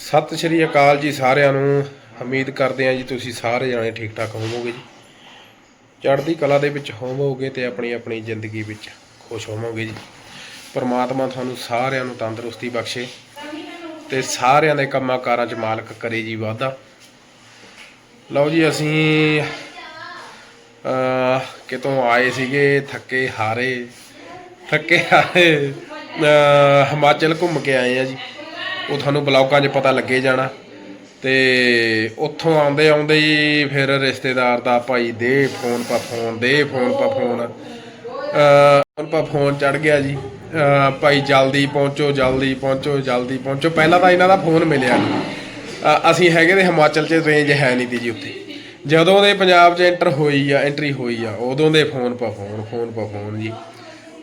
ਸਤਿ ਸ਼੍ਰੀ ਅਕਾਲ ਜੀ ਸਾਰਿਆਂ ਨੂੰ। ਉਮੀਦ ਕਰਦੇ ਹਾਂ ਜੀ ਤੁਸੀਂ ਸਾਰੇ ਜਾਣੇ ਠੀਕ ਠਾਕ ਹੋਵੋਗੇ ਜੀ। ਚੜ੍ਹਦੀ ਕਲਾ ਦੇ ਵਿੱਚ ਹੋਵੋਗੇ ਤੇ ਆਪਣੀ ਆਪਣੀ ਜ਼ਿੰਦਗੀ ਵਿੱਚ ਖੁਸ਼ ਹੋਵੋਗੇ ਜੀ। ਪਰਮਾਤਮਾ ਤੁਹਾਨੂੰ ਸਾਰਿਆਂ ਨੂੰ ਤੰਦਰੁਸਤੀ ਬਖਸ਼ੇ ਤੇ ਸਾਰਿਆਂ ਦੇ ਕੰਮਾਂ ਕਾਰਾਂ 'ਚ ਮਾਲਕ ਕਰੇ ਜੀ ਵਾਧਾ। ਲਓ ਜੀ ਅਸੀਂ ਕਿਤੋਂ ਆਏ ਸੀਗੇ, ਥੱਕੇ ਹਾਰੇ ਥੱਕੇ ਹਾਰੇ ਹਿਮਾਚਲ ਘੁੰਮ ਕੇ ਆਏ ਆ ਜੀ। ਉਹ ਤੁਹਾਨੂੰ ਬਲੌਗਾਂ 'ਚ ਪਤਾ ਲੱਗੇ ਜਾਣਾ। ਤੇ ਉੱਥੋਂ ਆਉਂਦੇ ਆਉਂਦੇ ਹੀ ਫਿਰ ਰਿਸ਼ਤੇਦਾਰ ਦਾ ਭਾਈ ਦੇ ਫੋਨ ਪਾ ਫੋਨ, ਦੇ ਫੋਨ ਪਾ ਫੋਨ। ਫੋਨ ਪਾ ਫੋਨ ਚੜ ਗਿਆ ਜੀ। ਭਾਈ ਜਲਦੀ ਪਹੁੰਚੋ ਜਲਦੀ ਪਹੁੰਚੋ ਜਲਦੀ ਪਹੁੰਚੋ। ਪਹਿਲਾਂ ਤਾਂ ਇਹਨਾਂ ਦਾ ਫੋਨ ਮਿਲਿਆ ਨਹੀਂ ਅਸੀਂ ਹੈਗੇ ਤੇ ਹਿਮਾਚਲ 'ਚ ਰੇਂਜ ਹੈ ਨਹੀਂ ਤੀ ਜੀ ਉੱਥੇ। ਜਦੋਂ ਦੇ ਪੰਜਾਬ 'ਚ ਐਂਟਰ ਹੋਈ ਆ ਐਂਟਰੀ ਹੋਈ ਆ, ਉਦੋਂ ਦੇ ਫੋਨ ਪਾ ਫੋਨ ਫੋਨ ਪਾ ਫੋਨ ਜੀ।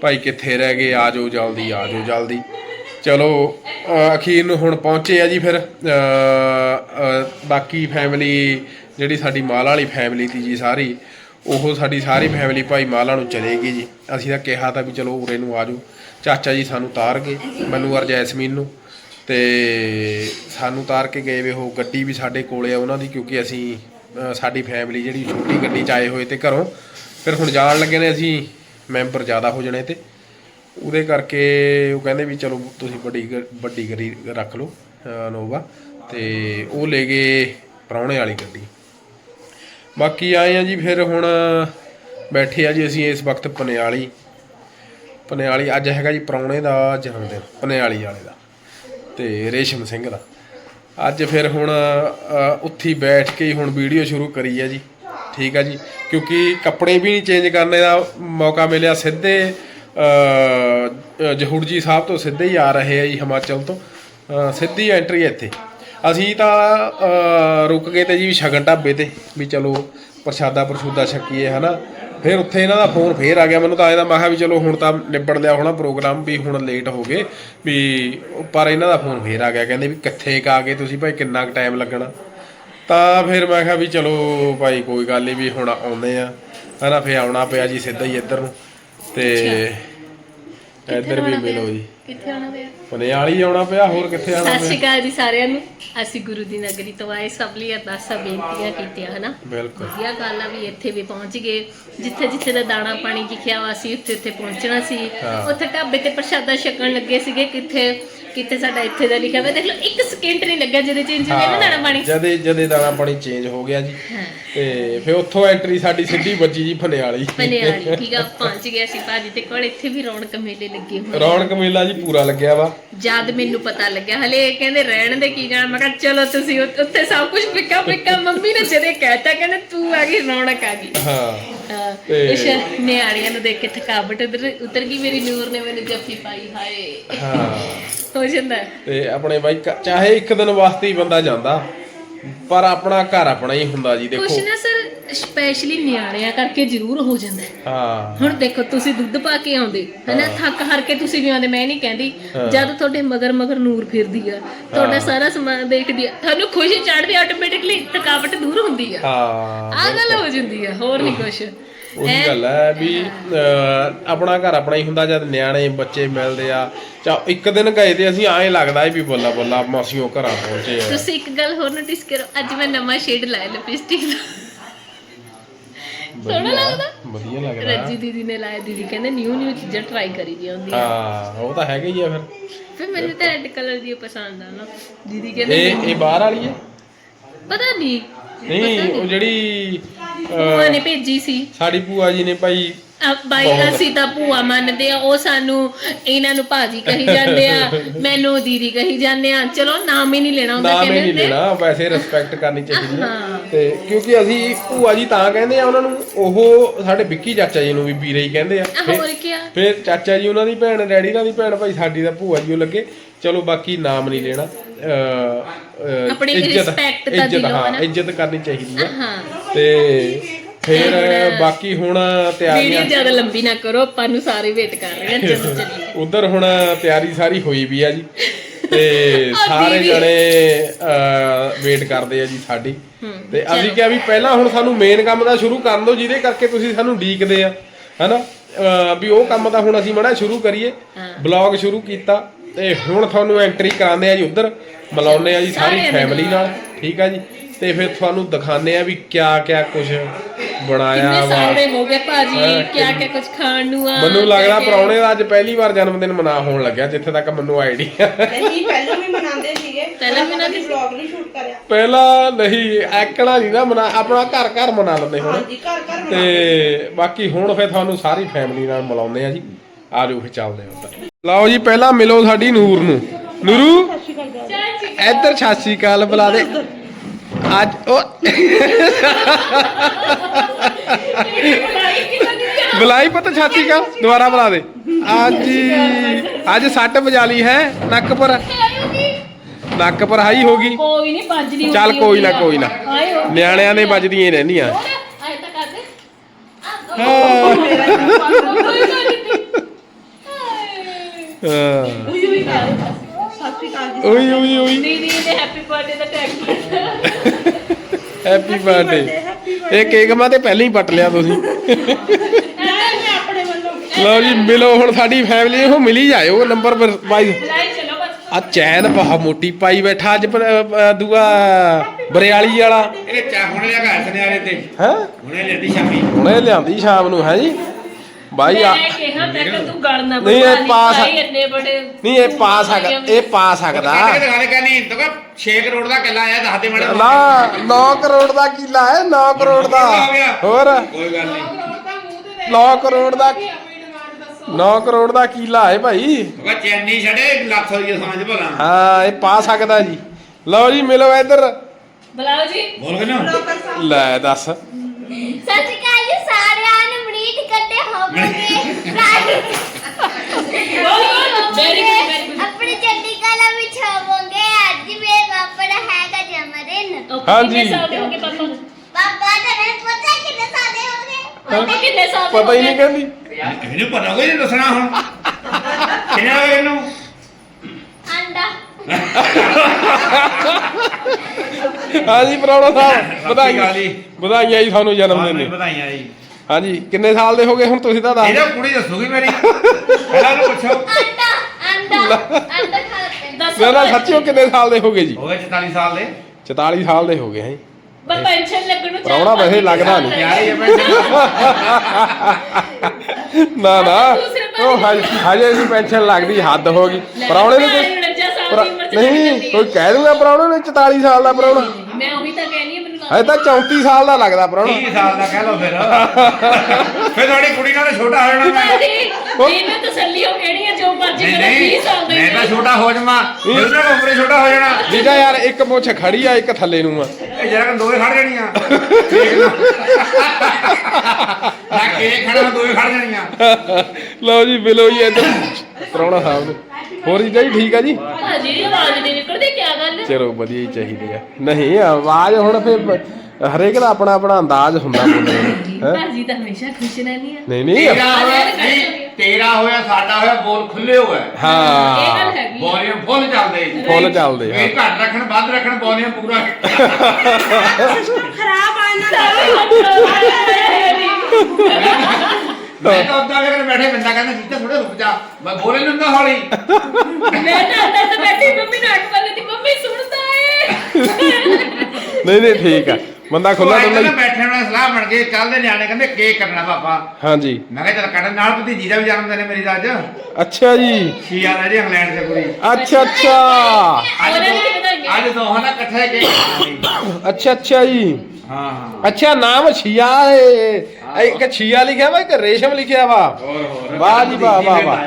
ਭਾਈ ਕਿੱਥੇ ਰਹਿ ਗਏ? ਆ ਜਾਓ ਜਲਦੀ, ਆ ਜਾਓ ਜਲਦੀ। ਚਲੋ ਅਖੀਰ ਨੂੰ ਹੁਣ ਪਹੁੰਚੇ ਆ ਜੀ ਫਿਰ। ਬਾਕੀ ਫੈਮਿਲੀ ਜਿਹੜੀ ਸਾਡੀ ਮਾਲ ਵਾਲੀ ਫੈਮਿਲੀ ਤੀ ਜੀ ਸਾਰੀ, ਉਹ ਸਾਡੀ ਸਾਰੀ ਫੈਮਿਲੀ ਭਾਈ ਮਾਲਾ ਨੂੰ ਚਲੇ ਗਈ ਜੀ। ਅਸੀਂ ਤਾਂ ਕਿਹਾ ਤਾਂ ਵੀ ਚਲੋ ਉਰੇ ਨੂੰ ਆ ਜਾਓ। ਚਾਚਾ ਜੀ ਸਾਨੂੰ ਤਾਰ ਗਏ, ਮੈਨੂੰ ਔਰ ਜੈਸਮੀਨ ਨੂੰ। ਤੇ ਸਾਨੂੰ ਤਾਰ ਕੇ ਗਏ ਵੇ, ਉਹ ਗੱਡੀ ਵੀ ਸਾਡੇ ਕੋਲੇ ਆ ਉਹਨਾਂ ਦੀ, ਕਿਉਂਕਿ ਅਸੀਂ ਸਾਡੀ ਫੈਮਿਲੀ ਜਿਹੜੀ ਛੋਟੀ ਗੱਡੀ 'ਚ ਆਏ ਹੋਏ ਤੇ ਘਰੋਂ, ਫਿਰ ਹੁਣ ਜਾਣ ਲੱਗੇ ਨੇ ਅਸੀਂ, ਮੈਂਬਰ ਜ਼ਿਆਦਾ ਹੋ ਜਾਣੇ ਤੇ। ਉਹਦੇ ਕਰਕੇ ਉਹ ਕਹਿੰਦੇ ਵੀ ਚਲੋ ਤੁਸੀਂ ਵੱਡੀ ਗ- ਵੱਡੀ ਗੱਡੀ ਰੱਖ ਲਓ ਨੋਵਾ ਤੇ ਉਹ ਲੈ ਗਏ ਪ੍ਰਾਹੁਣੇ ਵਾਲੀ ਗੱਡੀ। ਬਾਕੀ ਆਏ ਆ ਜੀ ਫਿਰ ਹੁਣ ਬੈਠੇ ਆ ਜੀ ਅਸੀਂ ਇਸ ਵਕਤ ਪਨਿਆਲੀ। ਪਨਿਆਲੀ ਅੱਜ ਹੈਗਾ ਜੀ ਪ੍ਰਾਹੁਣੇ ਦਾ ਜਨਮ ਦਿਨ ਪਨਿਆਲੀ ਵਾਲੇ ਦਾ ਤੇ ਰੇਸ਼ਮ ਸਿੰਘ ਦਾ। ਅੱਜ ਫਿਰ ਹੁਣ ਅ, ਉੱਥੀ ਬੈਠ ਕੇ ਹੀ ਹੁਣ ਵੀਡੀਓ ਸ਼ੁਰੂ ਕਰੀ ਆ ਜੀ। ਠੀਕ ਆ ਜੀ ਕਿਉਂਕਿ ਕੱਪੜੇ ਵੀ ਨਹੀਂ ਚੇਂਜ ਕਰਨੇ ਦਾ ਮੌਕਾ ਮਿਲਿਆ ਸਿੱਧੇ ਜਹੂੜ ਜੀ ਸਾਹਿਬ ਤੋਂ ਸਿੱਧੇ ਹੀ ਆ ਰਹੇ ਆ ਜੀ ਹਿਮਾਚਲ ਤੋਂ। ਸਿੱਧੀ ਐਂਟਰੀ ਹੈ ਇੱਥੇ। ਅਸੀਂ ਤਾਂ ਰੁਕ ਗਏ ਤੇ ਜੀ ਸ਼ਗਨ ਢਾਬੇ ਤੇ ਵੀ ਚਲੋ ਪ੍ਰਸ਼ਾਦਾ ਪ੍ਰਸ਼ੂਦਾ ਛਕੀਏ, ਹਨਾ। ਫਿਰ ਉੱਥੇ ਇਹਨਾਂ ਦਾ ਫੋਨ ਫੇਰ ਆ ਗਿਆ ਮੈਨੂੰ ਤਾਂ ਐਂ ਦਾ ਮੈਂ ਕਿਹਾ ਵੀ ਚਲੋ ਹੁਣ ਤਾਂ ਨਿਬੜ ਲਿਆ ਹੋਣਾ ਪ੍ਰੋਗਰਾਮ ਵੀ ਹੁਣ ਲੇਟ ਹੋ ਗਏ। ਵੀ ਪਰ ਇਹਨਾਂ ਦਾ ਫੋਨ ਫੇਰ ਆ ਗਿਆ, ਕਹਿੰਦੇ ਵੀ ਕਿੱਥੇ ਕ ਆ ਗਏ ਤੁਸੀਂ ਭਾਈ, ਕਿੰਨਾ ਕੁ ਟਾਈਮ ਲੱਗਣਾ। ਤਾਂ ਫਿਰ ਮੈਂ ਕਿਹਾ ਵੀ ਚਲੋ ਭਾਈ, ਕੋਈ ਗੱਲ ਨਹੀਂ ਵੀ ਹੁਣ ਆਉਂਦੇ ਆ। ਹਨਾ, ਫੇਰ ਆਉਣਾ ਪਿਆ ਜੀ ਸਿੱਧਾ ਹੀ ਇੱਧਰ ਨੂੰ। ਤੇ ਇੱਧਰ ਵੀ ਮਿਲੋ ਜੀ। ਕਿੱਥੇ ਆਉਣਾ ਪਿਆ? ਪਨਿਆਲੀ ਆਉਣਾ ਪਿਆ ਹੋਰ ਕਿੱਥੇ ਆਉਣਾ ਸਤਿ ਪਿਆ? ਸ਼੍ਰੀ ਅਕਾਲ ਜੀ ਸਾਰਿਆਂ ਨੂੰ। ਅਸੀਂ ਗੁਰੂ ਦੀ ਨਗਰੀ ਤੋਂ ਆਏ ਸਭ ਲਈ ਅਰਦਾਸਾਂ ਬੇਨਤੀਆਂ ਕੀਤੀਆਂ ਹਨਾ? ਬਿਲਕੁਲ। ਵਧੀਆ ਗੱਲ ਆ ਵੀ ਇੱਥੇ ਵੀ ਪਹੁੰਚ ਗਏ। ਜਿੱਥੇ ਜਿੱਥੇ ਦਾ ਦਾਣਾ ਪਾਣੀ ਲਿਖਿਆ ਵਾ ਸੀ ਉੱਥੇ ਉੱਥੇ ਪਹੁੰਚਣਾ ਸੀ। ਹਾਂ। ਉੱਥੇ ਢਾਬੇ ਤੇ ਪ੍ਰਸ਼ਾਦਾ ਛਕਣ ਲੱਗੇ ਸੀਗੇ ਕਿੱਥੇ ਕਿੱਥੇ ਸਾਡਾ ਇੱਥੇ ਦਾ ਲਿਖਿਆ ਹੋਇਆ। ਦੇਖ ਲਓ ਇੱਕ ਸਕਿੰਟ ਨਹੀਂ ਲੱਗਾ ਜਿਹਦੇ ਚੇਂਜ ਹੋ ਗਿਆ ਨਾ ਦਾਣਾ ਪਾਣੀ। ਜਦੇ ਜਦੇ ਦਾਣਾ ਪਾਣੀ ਚੇਂਜ ਹੋ ਗਿਆ ਜੀ। ਹਾਂ। ਤੇ ਫਿਰ ਉੱਥੋਂ ਐਂਟਰੀ ਸਾਡੀ ਸਿੱਧੀ ਵੱਜੀ ਜੀ ਫਨਿਆਲੀ ਪਨਿਆਲੀ ਠੀਕ ਆ ਪਹੁੰਚ ਗਏ ਅਸੀਂ। ਭਾਜੀ ਤੇ ਕੋਲ ਇੱਥੇ ਵੀ ਰੌਣਕ ਮੇਲੇ ਲੱਗੇ ਹੋਏ ਆ। ਰੌਣਕ ਮੇਲਾ ਜੀ ਪੂਰਾ ਲੱਗਿਆ ਵਾ। ਜਦ ਮੈਨੂੰ ਪਤਾ ਲੱਗਿਆ ਹਲੇ ਇਹ ਕਹਿੰਦੇ ਰਹਿਣ ਦੇ ਕੀ ਜਾਣਾ ਮੈਂ ਕਿਹਾ ਚਲੋ ਤੁਸੀਂ ਉੱਥੇ ਉੱਥੇ ਸਭ ਕੁਝ ਪਿੱਕਾ ਪਿੱਕਾ ਮੰਮੀ ਨੇ ਜਦੇ ਕਹਿਤਾ ਕਹਿੰਦੇ ਤੂੰ ਆ ਗਈ ਰੌਣਕ ਆ ਗਈ। ਹਾਂ। ਅਹ ਤੇ- ਕੁਛ ਨਿਆਣੀਆਂ ਨੂੰ ਦੇਖ ਕੇ ਥਕਾਵਟ ਉਧਰ ਉਤਰ ਗਈ ਮੇਰੀ ਨੂਰ ਨੇ ਮੈਨੂੰ ਜੱਫੀ ਪਾਈ ਹਾਏ। ਹਾਂ। ਹੋ ਜਾਂਦਾ। ਹੈ। ਤੇ ਆਪਣੇ ਬਾਈ ਕ- ਚਾਹੇ ਇੱਕ ਦਿਨ ਵਾਸਤੇ ਹੀ ਬੰਦਾ ਜਾਂਦਾ ਪਰ ਆਪਣਾ ਘਰ ਆਪਣਾ ਹੀ ਹੁੰਦਾ ਜੀ ਕੁਛ ਦੇਖੋ ਨਾ ਸਰ ਸਪੈਸ਼ਲੀ ਨਿਆਣਿਆਂ ਕਰਕੇ ਜ਼ਰੂਰ ਹੋ ਜਾਂਦਾ ਹੈ। ਹਾਂ। ਹੁਣ ਦੇਖੋ ਤੁਸੀਂ ਦੁੱਧ ਪਾ ਕੇ ਆਉਂਦੇ ਹਨਾ? ਥੱਕ ਹਰ ਕੇ ਤੁਸੀਂ ਵੀ ਆਉਂਦੇ ਮੈਂ ਨਹੀਂ ਕਹਿੰਦੀ ਜਦ ਤੁਹਾਡੇ ਮਗਰ ਮਗਰ ਨੂਰ ਫਿਰਦੀ ਆ ਤੁਹਾਡਾ ਸਾਰਾ ਸਮਾਨ ਦੇਖਦੀ ਆ ਤੁਹਾਨੂੰ ਖੁਸ਼ੀ ਚੜ੍ਹਦੀ ਆਟੋਮੈਟਿਕਲੀ ਥਕਾਵਟ ਦੂਰ ਹੁੰਦੀ ਆ। ਹਾਂ ਆ ਗੱਲ ਹੋ ਜਾਂਦੀ ਆ ਹੋਰ ਨਹੀਂ ਕੁਛ। ਉਹੀ ਗੱਲ ਹੈ ਵੀ ਅਹ, ਆਪਣਾ ਘਰ ਆਪਣਾ ਹੀ ਹੁੰਦਾ ਜਦ ਨਿਆਣੇ ਬੱਚੇ ਮਿਲਦੇ ਆ ਚਾ ਇੱਕ ਦਿਨ ਗਏ ਤੇ ਅਸੀਂ ਐਂ ਲੱਗਦਾ ਸੀ ਵੀ ਬੱਲਾ ਬੱਲਾ ਮਾਸੀਓ ਘਰਾਂ ਪਹੁੰਚੇ ਆ। ਤੁਸੀਂ ਇੱਕ ਗੱਲ ਹੋਰ ਨੋਟਿਸ ਕਰੋ ਅੱਜ ਮੈਂ ਨਵਾਂ ਸ਼ੇਡ ਲਾਇਆ ਲਿਪਸਟਿਕ ਦਾ। ਸੋਹਣਾ ਲੱਗਦਾ? ਵਧੀਆ ਲੱਗਦਾ। ਰੱਜੀ ਦੀਦੀ ਨੇ ਲਾਇਆ ਦੀਦੀ ਕਹਿੰਦੇ ਨਿਊ ਨਿਊ ਚੀਜ਼ਾਂ ਟਰਾਈ ਕਰੀ ਦੀਆਂ ਹੁੰਦੀਆਂ। ਹਾਂ ਉਹ ਤਾਂ ਹੈਗਾ ਹੀ ਆ ਫਿਰ। ਫਿਰ ਮੈਨੂੰ ਤਾਂ ਰੈੱਡ ਕਲਰ ਦੀ ਪਸੰਦ ਆ ਨਾ। ਦੀਦੀ ਕਹਿੰਦੇ ਇਹ ਇਹ ਬਾਹਰ ਵਾਲੀ ਹੈ ਪਤਾ ਨਹੀਂ। ਨਹੀਂ ਉਹ ਜਿਹੜੀ ਭੂਆ ਅਹ, ਨੇ ਭੇਜੀ ਸੀ। ਸਾਡੀ ਭੂਆ ਜੀ ਨੇ ਭਾਈ ਆ ਬਾਈ ਅਸੀਂ ਤਾਂ ਭੂਆ ਮੰਨਦੇ ਆ ਉਹ ਸਾਨੂੰ ਇਹਨਾਂ ਨੂੰ ਭਾਜੀ ਕਹੀ ਜਾਂਦੇ ਆ ਮੈਨੂੰ ਦੀਦੀ ਕਹੀ ਜਾਂਦੇ ਆ। ਚਲੋ ਨਾਮ ਹੀ ਨਹੀਂ ਲੈਣਾ ਹੁੰਦਾ ਨਾਮ ਹੀ ਨਹੀਂ ਲੈਣਾ ਵੈਸੇ ਰਿਸਪੈਕਟ ਕਰਨੀ ਚਾਹੀਦੀ ਹੈ। ਹਾਂ। ਤੇ ਕਿਉਂਕਿ ਅਸੀਂ ਭੂਆ ਜੀ ਤਾਂ ਕਹਿੰਦੇ ਆ ਉਹਨਾਂ ਨੂੰ ਉਹ ਸਾਡੇ ਵਿੱਕੀ ਚਾਚਾ ਜੀ ਨੂੰ ਵੀ ਵੀਰੇ ਹੀ ਕਹਿੰਦੇ ਆ। ਆ ਫਿਰ- ਹੋਰ ਕੀ ਫਿਰ ਚਾਚਾ ਜੀ ਉਹਨਾਂ ਦੀ ਭੈਣ ਡੈਡੀ ਨਾਲ ਦੀ ਭੈਣ ਭਾਈ ਸਾਡੀ ਦਾ ਭੂਆ ਜੀ ਉਹ ਲੱਗੇ। ਚਲੋ ਬਾਕੀ ਨਾਮ ਨਹੀਂ ਲੈਣਾ। ਅਹ, ਅਹ, ਆਪਣੀ ਇੱਜ਼ਤ- respect ਤਾਂ ਇੱਜ਼ਤ, ਦਿਲੋਂ ਹਾਂ ਹਨਾ। ਇੱਜ਼ਤ ਕਰਨੀ ਚਾਹੀਦੀ ਆ ਹਾਂ। ਤੇ ਫਿਰ ਬਾਕੀ ਹੁਣ ਵੀਡੀਓ ਤਿਆਰੀਆਂ ਜ਼ਿਆਦਾ ਲੰਬੀ ਨਾ ਕਰੋ ਆਪਾਂ ਨੂੰ ਸਾਰੇ ਵੇਟ ਕਰ ਰਹੇ ਆ ਜਦੋਂ ਚੱਲੀਏ। ਉਧਰ ਹੁਣ ਤਿਆਰੀ ਸਾਰੀ ਹੋਈ ਵੀ ਆ ਜੀ। ਤੇ ਸਾਰੇ। ਜਣੇ ਵੇਟ ਕਰਦੇ ਆ ਜੀ ਸਾਡੀ। ਤੇ ਅਸੀਂ ਕਿਹਾ ਵੀ ਪਹਿਲਾਂ ਹੁਣ ਸਾਨੂੰ ਮੇਨ ਕੰਮ ਦਾ ਸ਼ੁਰੂ ਕਰਨ ਦਿਓ ਜਿਹਦੇ ਕਰਕੇ ਤੁਸੀਂ ਸਾਨੂੰ ਡੀਕਦੇ ਆ। ਹਨਾ? ਵੀ ਉਹ ਕੰਮ ਦਾ ਹੁਣ ਅਸੀਂ ਮੜਾ ਸ਼ੁਰੂ ਕਰੀਏ। ਬਲੌਗ ਸ਼ੁਰੂ ਕੀਤਾ ਤੇ ਹੁਣ ਤੁਹਾਨੂੰ ਐਂਟਰੀ ਕਰਾਉਂਦੇ ਆ ਜੀ ਉਧਰ। ਮਿਲਾਉਂਦੇ ਆ ਜੀ ਸਾਰੀ ਦੇ ਫੈਮਿਲੀ ਨਾਲ। ਠੀਕ ਆ ਜੀ? ਤੇ ਫਿਰ ਤੁਹਾਨੂੰ ਦਿਖਾਉਂਦੇ ਆ ਵੀ ਕਿਆ ਕਿਆ ਕੁਝ ਬਣਾਇਆ ਕਿੰਨੇ ਵਾ। ਦੇ ਹੋ ਗਏ ਭਾਜੀ ਹਾਂ, ਕਿਆ ਕਿਆ ਕੁਝ ਖਾਣ ਨੂੰ ਆ ਮੈਨੂੰ ਲੱਗਦਾ ਪ੍ਰਾਹੁਣੇ ਦਾ ਅੱਜ ਪਹਿਲੀ ਵਾਰ ਜਨਮ ਦਿਨ ਮਨਾ ਹੋਣ ਲੱਗਿਆ ਜਿੱਥੇ ਤੱਕ ਮੈਨੂੰ ਆਈਡੀਆ ਨਹੀਂ ਪਹਿਲਾਂ ਵੀ ਮਨਾਉਂਦੇ ਸੀਗੇ ਪਹਿਲਾਂ ਵੀ ਮਨਾਉਂਦੇ ਸੀ। ਵਲੌਗ ਨਹੀਂ ਸ਼ੂਟ ਕਰਿਆ। ਪਹਿਲਾਂ ਨਹੀਂ ਐਕਣਾ ਨਹੀਂ ਨਾ ਮਨਾ ਆਪਣਾ ਘਰ ਘਰ ਮਨਾ ਲੈਂਦੇ ਹੁਣ। ਹਾਂਜੀ ਘਰ ਘਰ ਮਨਾਉਂਦੇ ਤੇ ਬਾਕੀ ਹੁਣ ਫਿਰ ਤੁਹਾਨੂੰ ਸਾਰੀ ਫੈਮਿਲੀ ਨਾਲ ਮਿਲਾਉਂਦੇ ਆ ਜੀ। ਆ ਜਾਓ ਫਿਰ ਚੱਲਦੇ ਆ ਉੱਧਰ। ਲਓ ਜੀ ਪਹਿਲਾਂ ਮਿਲੋ ਸਾਡੀ ਨੂਰ ਨੂੰ। ਨੂਰੂ ਇੱਧਰ ਸਤਿ ਸ਼੍ਰੀ ਅਕਾਲ ਬੁਲਾ ਦੇ। ਅੱਜ ਉਹ ਬੁਲਾਈ ਪਤਾ ਸ਼੍ਰੀ ਅਕਾਲ ਦੁਬਾਰਾ ਬੁਲਾ ਦੇ। ਅੱਜ ਅੱਜ ਸੱਟ ਵਜਾ ਲਈ ਹੈ ਨੱਕ ਪਰ। ਨੱਕ ਪਰ ਹਾਈ ਹੋ ਗਈ। ਕੋਈ ਨਹੀਂ ਵੱਜਦੀ ਚੱਲ ਕੋਈ ਨਾ। ਕੋਈ ਨਾ। ਨਿਆਣਿਆਂ ਦੇ ਵੱਜਦੀਆਂ ਹੀ ਰਹਿੰਦੀਆਂ। ਨਹੀਂ। ਉਈ ਉਈ ਕਰ ਸਤਿ ਸ਼੍ਰੀ ਅਕਾਲ ਜੀ। ਓਏ ਓਏ ਓਏ ਦੀਦੀ ਨੇ ਹੈਪੀ ਬਰਥਡੇ ਦਾ ਟੈਗ ਹੈਪੀ ਬਰਥਡੇ ਇਹ ਕੇਕ ਮਾ ਤੇ ਪਹਿਲਾਂ ਹੀ ਪੱਟ ਲਿਆ ਤੁਸੀਂ। ਲਓ ਜੀ ਮਿਲੋ ਹੁਣ ਸਾਡੀ ਫੈਮਿਲੀ ਨੂੰ ਮਿਲੀ ਜਾਇਓ ਨੰਬਰ ਬਸ ਆ ਚੈਨ ਬਹੁਤ ਮੋਟੀ ਪਾਈ ਬੈਠਾ ਅੱਜ ਦੂਆ ਬਰਿਆਲੀ ਵਾਲਾ। ਇਹ ਚਾ ਹੁਣੇ ਲਗਾ ਸਨਿਆਰੇ ਤੇ। ਹੈ? ਹੁਣੇ ਲੈਂਦੀ ਸ਼ਾਮੀ। ਹੁਣੇ ਲਿਆਂਦੀ ਸ਼ਾਮ ਨੂੰ ਹੈ ਜੀ? ਬਾਈ ਆ ਮੈਂ ਕਿਹਾ ਮੈਂ ਕਿ ਤੂੰ ਗਲ ਨਾ ਨਹੀਂ, ਇਹ ਬਣਵਾ ਲਈ। ਭਾਈ ਇੰਨੇ ਬੜੇ ਨਹੀਂ ਇਹ ਪਾ ਸਕਦਾ ਇਹ ਪਾ ਸਕਦਾ ਕਹਿੰਦੇ ਦਿਖਾ ਦੇ ਕਹਿੰਦੀ ਤੋ 6 ਕਰੋੜ ਦਾ ਕਿੱਲਾ ਆਇਆ ਦੱਸ ਦੇ ਮੈਡਮ ਨਾ 9 ਕਰੋੜ ਦਾ ਕਿੱਲਾ ਹੈ 9 ਕਰੋੜ ਦਾ। ਹੋਰ? ਕੋਈ ਗੱਲ ਨਹੀਂ। 9 ਕਰੋੜ ਦਾ 9 ਕਰੋੜ ਦਾ ਕਿੱਲਾ ਹੈ ਭਾਈ। ਚੈਨੀ ਛੜੇ ਲੱਖ ਹੋਈ ਸਮਝ ਭਲਾ ਹਾਂ ਇਹ ਪਾ ਸਕਦਾ ਜੀ। ਲਓ ਜੀ ਮਿਲੋ ਇੱਧਰ। ਬੁਲਾਓ ਜੀ। ਬੋਲ ਕੇ ਨਾ ਲੈ ਦੱਸ। ਸਤਿ ਸ਼੍ਰੀ ਅਕਾਲ ਜੀ ਸਾਰਿਆਂ ਨੂੰ ਮਰੀਦ ਕੱਟੇ ਹੋਵੋਗੇ ਵੈਰੀ ਗੁੱਡ ਵੈਰੀ ਗੁੱਡ ਆਪਣੀ ਚੰਡੀ ਕਲਾ ਵਿੱਚ ਹੋਵੋਗੇ। ਅੱਜ ਮੇਰੇ ਪਾਪਾ ਦਾ ਹੈਗਾ ਜਨਮ ਦਿਨ ਹਾਂਜੀ। ਕਿੰਨੇ ਸਾਲ ਦੇ ਹੋ ਗਏ ਪਾਪਾ ਨੂੰ? ਪਾਪਾ ਦਾ ਮੈਨੂੰ ਪਤਾ ਕਿੰਨੇ ਸਾਲ ਦੇ ਹੋਗੇ? ਪਾਪਾ ਕਿੰਨੇ ਸਾਲ ਦੇ ਪਤਾ ਹੀ ਨਹੀਂ ਕਹਿੰਦੀ ਇਹਨੂੰ ਪਤਾ ਕੋਈ ਨਹੀਂ ਦੱਸਣਾ ਹੁਣ? ਕਿੰਨਾ ਹੋਇਆ ਇਹਨੂੰ? ਅੰਡਾ ਹਾਂਜੀ ਪ੍ਰਾਹੁਣਾ ਸਾਹਿਬ ਵਧਾਈਆਂ ਜੀ। ਵਧਾਈਆਂ ਜੀ ਤੁਹਾਨੂੰ ਜਨਮ ਦਿਨ ਦੀ। ਵਧਾਈਆਂ ਜੀ। ਹਾਂਜੀ ਕਿੰਨੇ ਸਾਲ ਦੇ ਹੋ ਗਏ ਹੁਣ ਤੁਸੀਂ ਤਾਂ ਦੱਸ ਇਹਦਾ ਕੁੜੀ ਦੱਸੂਗੀ ਮੇਰੀ। ਪਹਿਲਾਂ ਇਹਨੂੰ ਪੁੱਛੋ। ਅੰਡਾ ਅੰਡਾ ਅੰਡਾ ਖਾਤੇ ਦੱਸੋ ਨਾ ਨਾ ਸੱਚਿਓ ਕਿੰਨੇ ਸਾਲ ਦੇ ਹੋ ਗਏ ਜੀ? ਹੋ ਗਏ 44 ਸਾਲ ਦੇ। 44 ਸਾਲ ਦੇ ਹੋ ਗਏ ਹੈ। ਬਸ ਪੈਨਸ਼ਨ ਲੱਗਣ ਨੂੰ ਪ੍ਰਾਹੁਣਾ ਵੈਸੇ ਲੱਗਦਾ ਨਹੀਂ। ਪਿਆਰ ਹੀ ਹੈ ਪੈਸੇ ਨਾ। ਨਾ ਉਹ ਹਜੇ ਹਜੇ ਵੀ ਪੈਨਸ਼ਨ ਲੱਗਦੀ ਹੱਦ ਹੋ ਗਈ। ਪ੍ਰਾਹੁਣੇ ਨੂੰ ਕੋਈ 49 ਸਾਲ ਪ੍ਰਾ- ਦੀ ਉਮਰ ਚ ਨਹੀਂ ਕੋਈ ਕਹਿ ਦੂਗਾ ਪ੍ਰਾਹੁਣੇ ਨੂੰ 44 ਸਾਲ ਦਾ ਪ੍ਰਾਹੁਣਾ ਮੈਂ ਉਹੀ ਤਾਂ ਕਹਿਣੀ ਹੈ ਮੈਨੂੰ ਹਜੇ ਤਾਂ 34 ਸਾਲ ਦਾ ਲੱਗਦਾ ਪ੍ਰਾਹੁਣਾ 30 ਸਾਲ ਦਾ ਕਹਿ ਲਓ ਫਿਰ। ਫਿਰ ਤੁਹਾਡੀ ਕੁੜੀ ਨਾਲ ਛੋਟਾ ਹੋ ਜਾਣਾ ਮੈਂ। ਜੀ ਇਹਨੂੰ ਤਸੱਲੀ ਹੋ ਕਿਹੜੀ ਹੈ ਜੋ ਮਰਜ਼ੀ ਨਹੀਂ ਕਰੋ 20 ਸਾਲ ਦਾ ਨਹੀਂ ਹੀ ਮੈਂ ਤਾਂ। ਛੋਟਾ ਹੋ ਜਾਵਾਂ। ਉਹਨਾਂ ਦਾ ਉਮਰੇ ਛੋਟਾ ਹੋ ਜਾਣਾ। ਜੀਜਾ ਯਾਰ ਇੱਕ ਮੁੱਛ ਖੜੀ ਆ ਇੱਕ ਥੱਲੇ ਨੂੰ ਆ। ਇਹ ਜਰਾ ਦੋਵੇਂ ਖੜ ਜਾਣੀਆਂ। ਦੇਖ ਲਾ। ਨਾ ਕੇ ਖੜਾ ਦੋਵੇਂ ਖੜ ਜਾਣੀਆਂ। ਲਓ ਜੀ ਮਿਲੋ ਜੀ ਇੱਧਰ। ਪ੍ਰਾਹੁਣਾ ਸਾਹਿਬ ਨੂੰ ਹੋਰ ਜੀਜਾ ਜੀ ਠੀਕ ਆ ਜੀ? ਭਾਜੀ ਆਵਾਜ਼ ਨਹੀਂ ਨਿਕਲਦੀ ਕੀ ਗੱਲ ਚਲੋ ਵਧੀਆ ਹੀ ਚਾਹੀਦੀ ਆ। ਨਹੀਂ ਆਵਾਜ਼ ਹੁਣ ਫੇ ਹਰੇਕ ਦਾ ਆਪਣਾ ਆਪਣਾ ਅੰਦਾਜ਼ ਹੁੰਦਾ ਬੋਲਣ ਦਾ ਹੈਂ? ਭਾਜੀ ਤਾਂ ਹਮੇਸ਼ਾ ਖੁਸ਼ ਰਹਿੰਦੀ ਆ। ਨਹੀਂ ਨਹੀਂ। ਤੇਰਾ ਹੋਇਆ ਨਹੀਂ ਤੇਰਾ ਹੋਇਆ ਸਾਡਾ ਹੋਇਆ ਬੋਲ ਖੁੱਲੇ ਹੋਇਆ ਇਹ ਗੱਲ ਹਾਂ ਹੈਗੀ ਆ। ਬੋਲੀਆਂ ਫੁੱਲ ਚੱਲਦੇ ਫੁੱਲ ਚੱਲਦੇ ਆ ਵੀ ਘੱਟ ਰੱਖਣ ਵੱਧ ਰੱਖਣ ਬੋਲੀਆਂ ਪੂਰਾ ਖਰਾਬ ਆ ਇਹਨਾਂ ਦਾ। ਮੈਂ ਤਾਂ ਉਦਾਂ ਕਰਕੇ ਬੈਠੇ ਬੰਦਾ ਕਹਿੰਦਾ ਜਿੱਤੇ ਥੋੜੇ ਰੁਕ ਜਾ। ਮੈਂ ਬੋਲੇ ਨੂੰ ਹੁੰਦਾ ਹੌਲੀ। ਮੈਂ ਤਾਂ ਅੰਦਰ ਤੇ ਬੈਠੀ ਮੰਮੀ ਨਾਟ ਵਾਲੀ ਦੀ ਮੰਮੀ ਸੁਣਦਾ ਏ? ਨਹੀਂ ਨਹੀਂ ਠੀਕ ਆ। ਬੰਦਾ ਖੁੱਲਾ ਡੁੱਲਾ ਹੀ ਬੈਠੇ ਹੋਣਾ ਸਲਾਹ ਬਣ ਗਈ ਕੱਲ ਦੇ ਨਿਆਣੇ ਕਹਿੰਦੇ ਕੇਕ ਕੱਟਣਾ ਪਾਪਾ। ਹਾਂਜੀ। ਮੈਂ ਕਿਹਾ ਚੱਲ ਕੱਟ ਨਾਲ ਭਤੀਜੀ ਦਾ ਵੀ ਜਨਮ ਦਿਨ ਹੈ ਮੇਰੀ ਦਾ ਅੱਜ। ਅੱਛਾ ਜੀ। ਛੀ ਆ ਰਹੀ ਇੰਗਲੈਂਡ ਤੇ ਕੁੜੀ? ਅੱਛਾ ਅੱਛਾ। ਅੱਜ ਦੋ-? ਅੱਜ ਦੋਹਾਂ ਦਾ ਇਕੱਠੇ ਕੇਕ ਅੱਛਾ ਅੱਛਾ ਜੀ। ਹਾਂ ਹਾਂ ਅੱਛਾ ਨਾਮ ਛੀਆ ਹੈ। ਇੱਕ ਛੀਆ ਲਿਖਿਆ ਵਾ ਇੱਕ ਰੇਸ਼ਮ ਲਿਖਿਆ ਵਾ। ਹੋਰ ਹੋਰ। ਵਾਹ ਜੀ ਵਾਹ ਵਾਹ ਵਾਹ।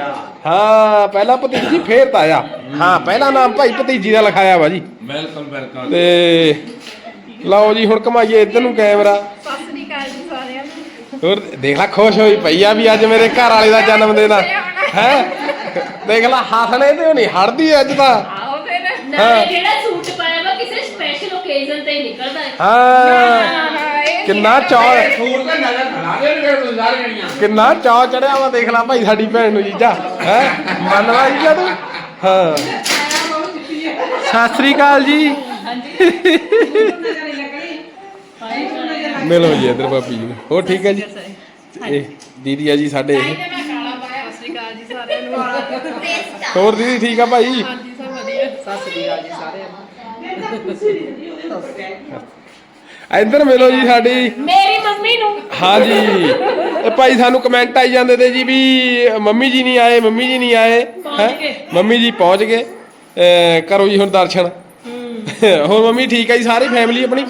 ਹਾਂ ਪਹਿਲਾ ਭਤੀਜੀ ਫੇਰ ਤਾਇਆ ਹਾਂ। ਪਹਿਲਾ ਨਾਮ ਭਾਈ ਭਤੀਜੀ ਦਾ ਲਿਖਾਇਆ ਵਾ ਜੀ। Welcome welcome. ਤੇ ਲਓ ਜੀ ਹੁਣ ਘਮਾਈਏ ਇੱਧਰ ਨੂੰ ਕੈਮਰਾ। ਸਤਿ ਸ੍ਰੀ ਅਕਾਲ ਜੀ ਸਾਰਿਆਂ ਨੂੰ। ਹੋਰ ਦੇਖ ਲੈ ਖੁਸ਼ ਹੋਈ ਪਈ ਆ ਵੀ ਅੱਜ ਮੇਰੇ ਘਰ ਵਾਲੇ ਦਾ ਜਨਮ ਦਿਨ ਆ। ਹੈ? ਦੇਖ ਲੈ ਹੱਸਣੇ ਤੇ ਨਹੀਂ ਹੜਦੀ ਅੱਜ ਤਾਂ। ਆਓ ਫਿਰ। ਨਾਲੇ ਜਿਹੜਾ ਸੂਟ ਤੇ ਹੀ ਨਿਕਲਦਾ ਹੈ। ਹਾਂ। ਕਿੰਨਾ ਤੇ ਦੇ ਨੇ ਜਣੀਆਂ ਕਿੰਨਾ ਚਾਅ ਚੜਿਆ ਵਾ ਦੇਖ ਲੈ ਭਾਈ ਸਾਡੀ ਭੈਣ ਨੂੰ ਜੀਜਾ। ਹੈ? ਮੰਨਵਾ ਜੀਜਾ ਤੂੰ? ਹਾਂ। ਸਤਿ ਸ੍ਰੀ ਅਕਾਲ ਜੀ। ਮਿਲੋ ਜੀ ਇਧਰ ਭਾਬੀ ਜੀ ਨੂੰ। ਹੋਰ ਠੀਕ ਹੈ ਜੀ? ਇਹ ਦੀਦੀ ਆ ਜੀ ਸਾਡੇ ਇਹ। ਸਤਿ ਸ੍ਰੀ ਅਕਾਲ ਜੀ ਸਾਰਿਆਂ ਨੂੰ। ਇੱਧਰ ਮਿਲੋ ਜੀ ਸਾਡੀ। ਮੇਰੀ ਮੰਮੀ ਨੂੰ। ਹਾਂਜੀ। ਇਹ ਭਾਈ ਸਾਨੂੰ ਕਮੈਂਟ ਆਈ ਜਾਂਦੇ ਤੇ ਜੀ ਵੀ ਮੰਮੀ ਜੀ ਨਹੀਂ ਆਏ ਮੰਮੀ ਜੀ ਨਹੀਂ ਆਏ। ਹੈਂ? ਮੰਮੀ ਜੀ ਪਹੁੰਚ ਗਏ। ਅਹ ਕਰੋ ਜੀ ਹੁਣ ਦਰਸ਼ਨ। ਹੋਰ ਮੰਮੀ ਠੀਕ ਹੈ ਜੀ ਸਾਰੀ ਫੈਮਿਲੀ ਆਪਣੀ?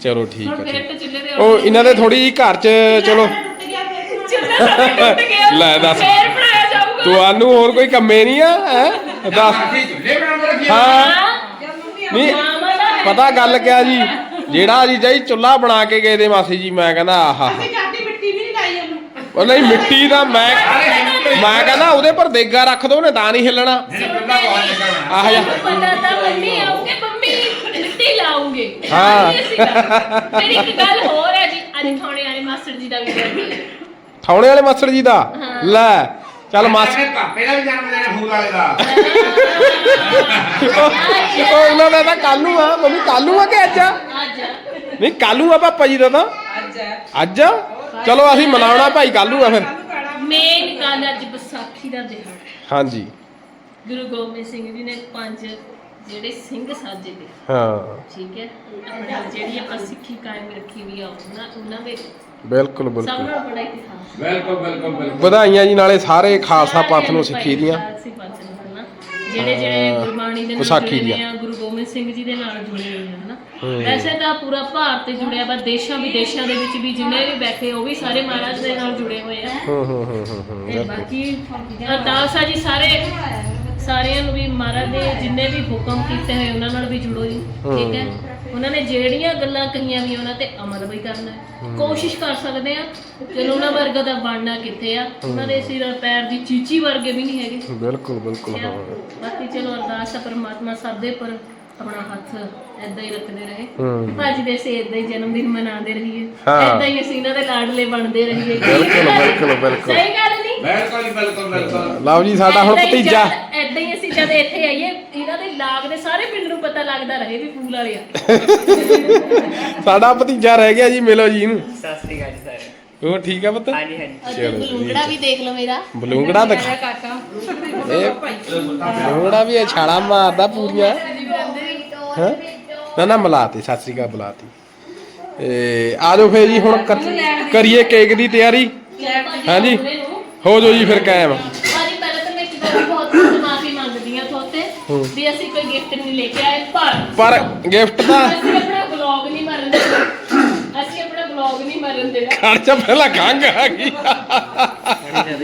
ਚਲੋ ਠੀਕ ਹੈ ਠੀਕ। ਤੇ ਚੁੱਲ੍ਹੇ ਦੇ ਉਹ ਇਹਨਾਂ ਦੇ ਥੋੜੀ ਜੀ ਘਰ 'ਚ ਚਲੋ। ਚੁੱਲ੍ਹਾ ਸਾਡਾ ਟੁੱਟ ਗਿਆ। ਲੈ ਦੱਸ। ਫੇਰ ਬਣਾਇਆ ਜਾਊਗਾ। ਤੁਹਾਨੂੰ ਹੋਰ ਕੋਈ ਕੰਮੇ ਨਹੀਂ ਆ ਹੈ? ਦੱਸ। ਝੁੱਲੇ ਰੱਖੀ ਹਾਂ। ਨਹੀਂ। ਪਤਾ ਗੱਲ ਕਿਆ ਜੀ? ਜਿਹੜਾ ਜੀ ਜਾਈ ਚੁੱਲਾ ਬਣਾ ਕੇ ਗਏ ਦੇ ਮਾਸੀ ਜੀ ਮੈਂ ਕਹਿੰਦਾ ਆਹਾ ਅਸੀਂ ਜਾਂਦੀ ਮਿੱਟੀ ਵੀ ਨਹੀਂ ਲਾਈ ਉਹਨੂੰ। ਉਹ ਨਹੀਂ ਮਿੱਟੀ ਦਾ ਮੈਂ ਮੈਂ ਕਹਿੰਦਾ ਉਹਦੇ ਪਰ ਦੇਗਾ ਰੱਖ ਦੋ ਨੇ ਤਾਂ ਨਹੀਂ ਹਿੱਲਣਾ। ਆਹ ਜਾ। ਪਤਾ ਤਾਂ ਮੰਮੀ ਆਉਗੇ ਮੰਮੀ ਮਿੱਟੀ ਲਾਉਂਗੇ ਹਾਂ। ਜਿਹੜੀ ਇੱਕ ਗੱਲ ਹੋਰ ਹੈ ਜੀ ਅੱਜ ਖਾਣੇ ਵਾਲੇ ਮਾਸਟਰ ਜੀ ਦਾ ਵੀ ਥਾਉਣੇ ਵਾਲੇ ਮਾਸਟਰ ਜੀ ਦਾ। ਲੈ ਚੱਲ ਮਾਸ ਦਾ ਵੀ ਜਨਮ ਦਿਨ ਹੈ ਫੂਲ ਵਾਲੇ ਦਾ। ਉਹ ਉਹਨਾਂ ਦਾ ਤਾਂ ਕੱਲ ਨੂੰ ਆ ਮੰਮੀ ਕੱਲ ਨੂੰ ਆ ਕਿ ਅੱਜ? ਆ ਅੱਜ। ਨਹੀਂ ਕੱਲ ਨੂੰ ਆ ਪਾਪਾ ਜੀ ਦਾ ਤਾਂ। ਅੱਜ। ਆ ਚਲੋ ਅਸੀਂ ਮਨਾਉਣਾ ਭਾਈ ਕੱਲ ਨੂੰ ਆ ਫਿਰ। ਮੇਨ ਗੱਲ ਅੱਜ ਵਿਸਾਖੀ ਦਾ ਦਿਹਾੜਾ ਹਾਂਜੀ। ਗੁਰੂ ਗੋਬਿੰਦ ਸਿੰਘ ਜੀ ਨੇ ਪੰਜ ਜਿਹੜੇ ਸਿੰਘ ਸਾਜੇ ਤੇ ਹਾਂ। ਠੀਕ ਹੈ। ਆਪਣੀ ਜਿਹੜੀ ਆਪਾਂ ਸਿੱਖੀ ਕਾਇਮ ਰੱਖੀ ਵੀ ਆ ਉਹਨਾਂ ਉਹਨਾਂ ਦੇ ਬਿਲਕੁਲ ਸਭ ਬਿਲਕੁਲ ਨਾਲੋਂ ਬੜਾ ਇਤਿਹਾਸ ਬਿਲਕੁਲ ਬਿਲਕੁਲ ਬਿਲਕੁਲ। ਵਧਾਈਆਂ ਜੀ ਨਾਲੇ ਸਾਰੇ ਖਾਲਸਾ ਪੰਥ ਨੂੰ ਸਿੱਖੀ ਦੀਆਂ। ਖਾਲਸਾ ਪੰਥ ਨੂੰ ਹਨਾ? ਜਿਹੜੇ ਜਿਹੜੇ ਹਾਂ, ਗੁਰਬਾਣੀ ਦੇ ਨਾਲ ਵਿਸਾਖੀ ਜੁੜੇ ਹੋਏ ਦੀਆਂ। ਆ ਗੁਰੂ ਗੋਬਿੰਦ ਸਿੰਘ ਜੀ ਦੇ ਨਾਲ ਜੁੜੇ ਹੋਏ ਆ ਹਨਾ? ਹੂੰ। ਵੈਸੇ ਤਾਂ ਪੂਰਾ ਭਾਰਤ ਹੀ ਜੁੜਿਆ ਵਾ ਦੇਸ਼ਾਂ ਵਿਦੇਸ਼ਾਂ ਦੇ ਵਿੱਚ ਵੀ ਜਿੰਨੇ ਵੀ ਬੈਠੇ ਉਹ ਵੀ ਸਾਰੇ ਮਹਾਰਾਜ ਦੇ ਨਾਲ ਜੁੜੇ ਹੋਏ ਆ। ਹੂੰ ਹੂੰ ਹੂੰ ਹੂੰ ਹੂੰ ਤੇ ਬਿਲਕੁਲ। ਬਾਕੀ ਅਰਦਾਸ ਆ ਜੀ ਸਾਰੇ ਸਾਰਿਆਂ ਨੂੰ ਵੀ ਮਹਾਰਾਜ ਦੇ ਜਿੰਨੇ ਵੀ ਹੁਕਮ ਕੀਤੇ ਹੋਏ ਉਹਨਾਂ ਨਾਲ ਵੀ ਜੁੜੋ ਜੀ ਠੀਕ ਹੈ। ਉਹਨਾਂ ਨੇ ਜਿਹੜੀਆਂ ਗੱਲਾਂ ਕਹੀਆਂ ਵੀ ਉਹਨਾਂ ਤੇ ਅਮਲ ਵੀ ਕਰਨਾ ਹੈ। ਕੋਸ਼ਿਸ਼ ਕਰ ਸਕਦੇ ਆ ਚਲੋ ਉਹਨਾਂ ਵਰਗਾ ਦਾ ਬਣਨਾ ਕਿੱਥੇ ਆ? ਉਹਨਾਂ ਦੇ ਸਿਰ ਪੈਰ ਦੀ ਚੀਚੀ ਵਰਗੇ ਵੀ ਨਹੀਂ ਹੈਗੇ। ਬਿਲਕੁਲ ਬਿਲਕੁਲ ਹਾਂ। ਬਾਕੀ ਚਲੋ ਅਰਦਾਸ ਆ ਪਰਮਾਤਮਾ ਸਭ ਦੇ ਪਰ ਆਪਣਾ ਹੱਥ ਏਦਾਂ ਹੀ ਰੱਖਦੇ ਰਹੇ। ਹੂੰ। ਭਾਜੀ ਦੇ ਸੇ ਏਦਾਂ ਹੀ ਜਨਮ ਦਿਨ ਮਨਾਉਂਦੇ ਰਹੀਏ। ਹਾਂ। ਏਦਾਂ ਹੀ ਅਸੀਂ ਇਹਨਾਂ ਦੇ ਲਾਡਲੇ ਬਣਦੇ ਰਹੀਏ। ਬਿਲਕੁਲ ਬਿਲਕੁਲ ਬਿਲਕੁਲ। ਸਹੀ ਗੱਲ ਨਹੀਂ ਬਿਲਕੁਲ ਬਿਲਕੁਲ ਬਿਲਕੁਲ। ਲਓ ਜੀ ਸਾਡਾ ਹੁਣ ਏਦਾਂ ਹੀ ਭਤੀਜਾ। ਏਦਾਂ ਹੀ ਅਸੀਂ ਜਦ ਇੱਥੇ ਆਈਏ ਇਹਨਾਂ ਦੇ ਲਾਗ ਦੇ ਸਾਰੇ ਪਿੰਡ ਨੂੰ ਪਤਾ ਲੱਗਦਾ ਰਹੇ ਵੀ ਫੂਲ ਵਾਲੇ ਆ। ਸਾਡਾ ਭਤੀਜਾ ਰਹਿ ਗਿਆ ਜੀ ਮਿਲੋ ਜੀ ਇਹਨੂੰ। ਸਤਿ ਸ੍ਰੀ ਅਕਾਲ ਜੀ ਸਾਰੇ ਉਹ ਠੀਕ ਆ ਪੁੱਤ? ਹਾਂਜੀ ਹਾਂਜੀ। ਅੱਜ ਬਲੂੰਗੜਾ ਵੀ ਦੇਖ ਲਓ ਮੇਰਾ। ਬਲੂੰਗੜਾ ਦਿਖਾ। ਕਾਕਾ। ਇਹ ਬਲੂੰਗੜਾ ਵੀ ਇਹ ਛਾਲਾ ਮਾਰਦਾ ਪੂਰੀਆਂ। ਹੈਂ? ਨਾ ਨਾ ਮਿਲਾਤੀ ਸਤਿ ਸ੍ਰੀ ਅਕਾਲ ਬੁਲਾਤੀ। ਏ ਆ ਜਾਓ ਫੇਰ ਜੀ ਹੁਣ ਕਰ- ਕਰੀਏ ਕੇਕ ਦੀ ਤਿਆਰੀ। ਹਾਂਜੀ। ਹੋ ਜਾਓ ਜੀ ਫਿਰ ਕਾਇਮ। ਭਾਜੀ ਪਹਿਲਾਂ ਤਾਂ ਮੈਂ ਇੱਕ ਬਹੁਤ ਬਹੁਤ ਮਾਫੀ ਮੰਗਦੀ ਆ ਤੁਹਾਤੇ ਵੀ ਅਸੀਂ ਕੋਈ ਗਿਫਟ ਨਹੀਂ ਲੈ ਕੇ ਆਏ ਪਰ ਪਰ ਗਿਫਟ ਤਾਂ ਅਸੀਂ ਆਪਣਾ ਬਲੌਗ ਨਹੀਂ ਮਰਨ ਦੇਣਾ। ਅਸੀਂ ਆਪਣਾ ਬਲੌਗ ਨਹੀਂ ਮਰਨ ਦੇਣਾ। ਖਰਚਾ ਪਹਿਲਾਂ ਖੰਗ ਆ ਗਈ। ਨਹੀਂ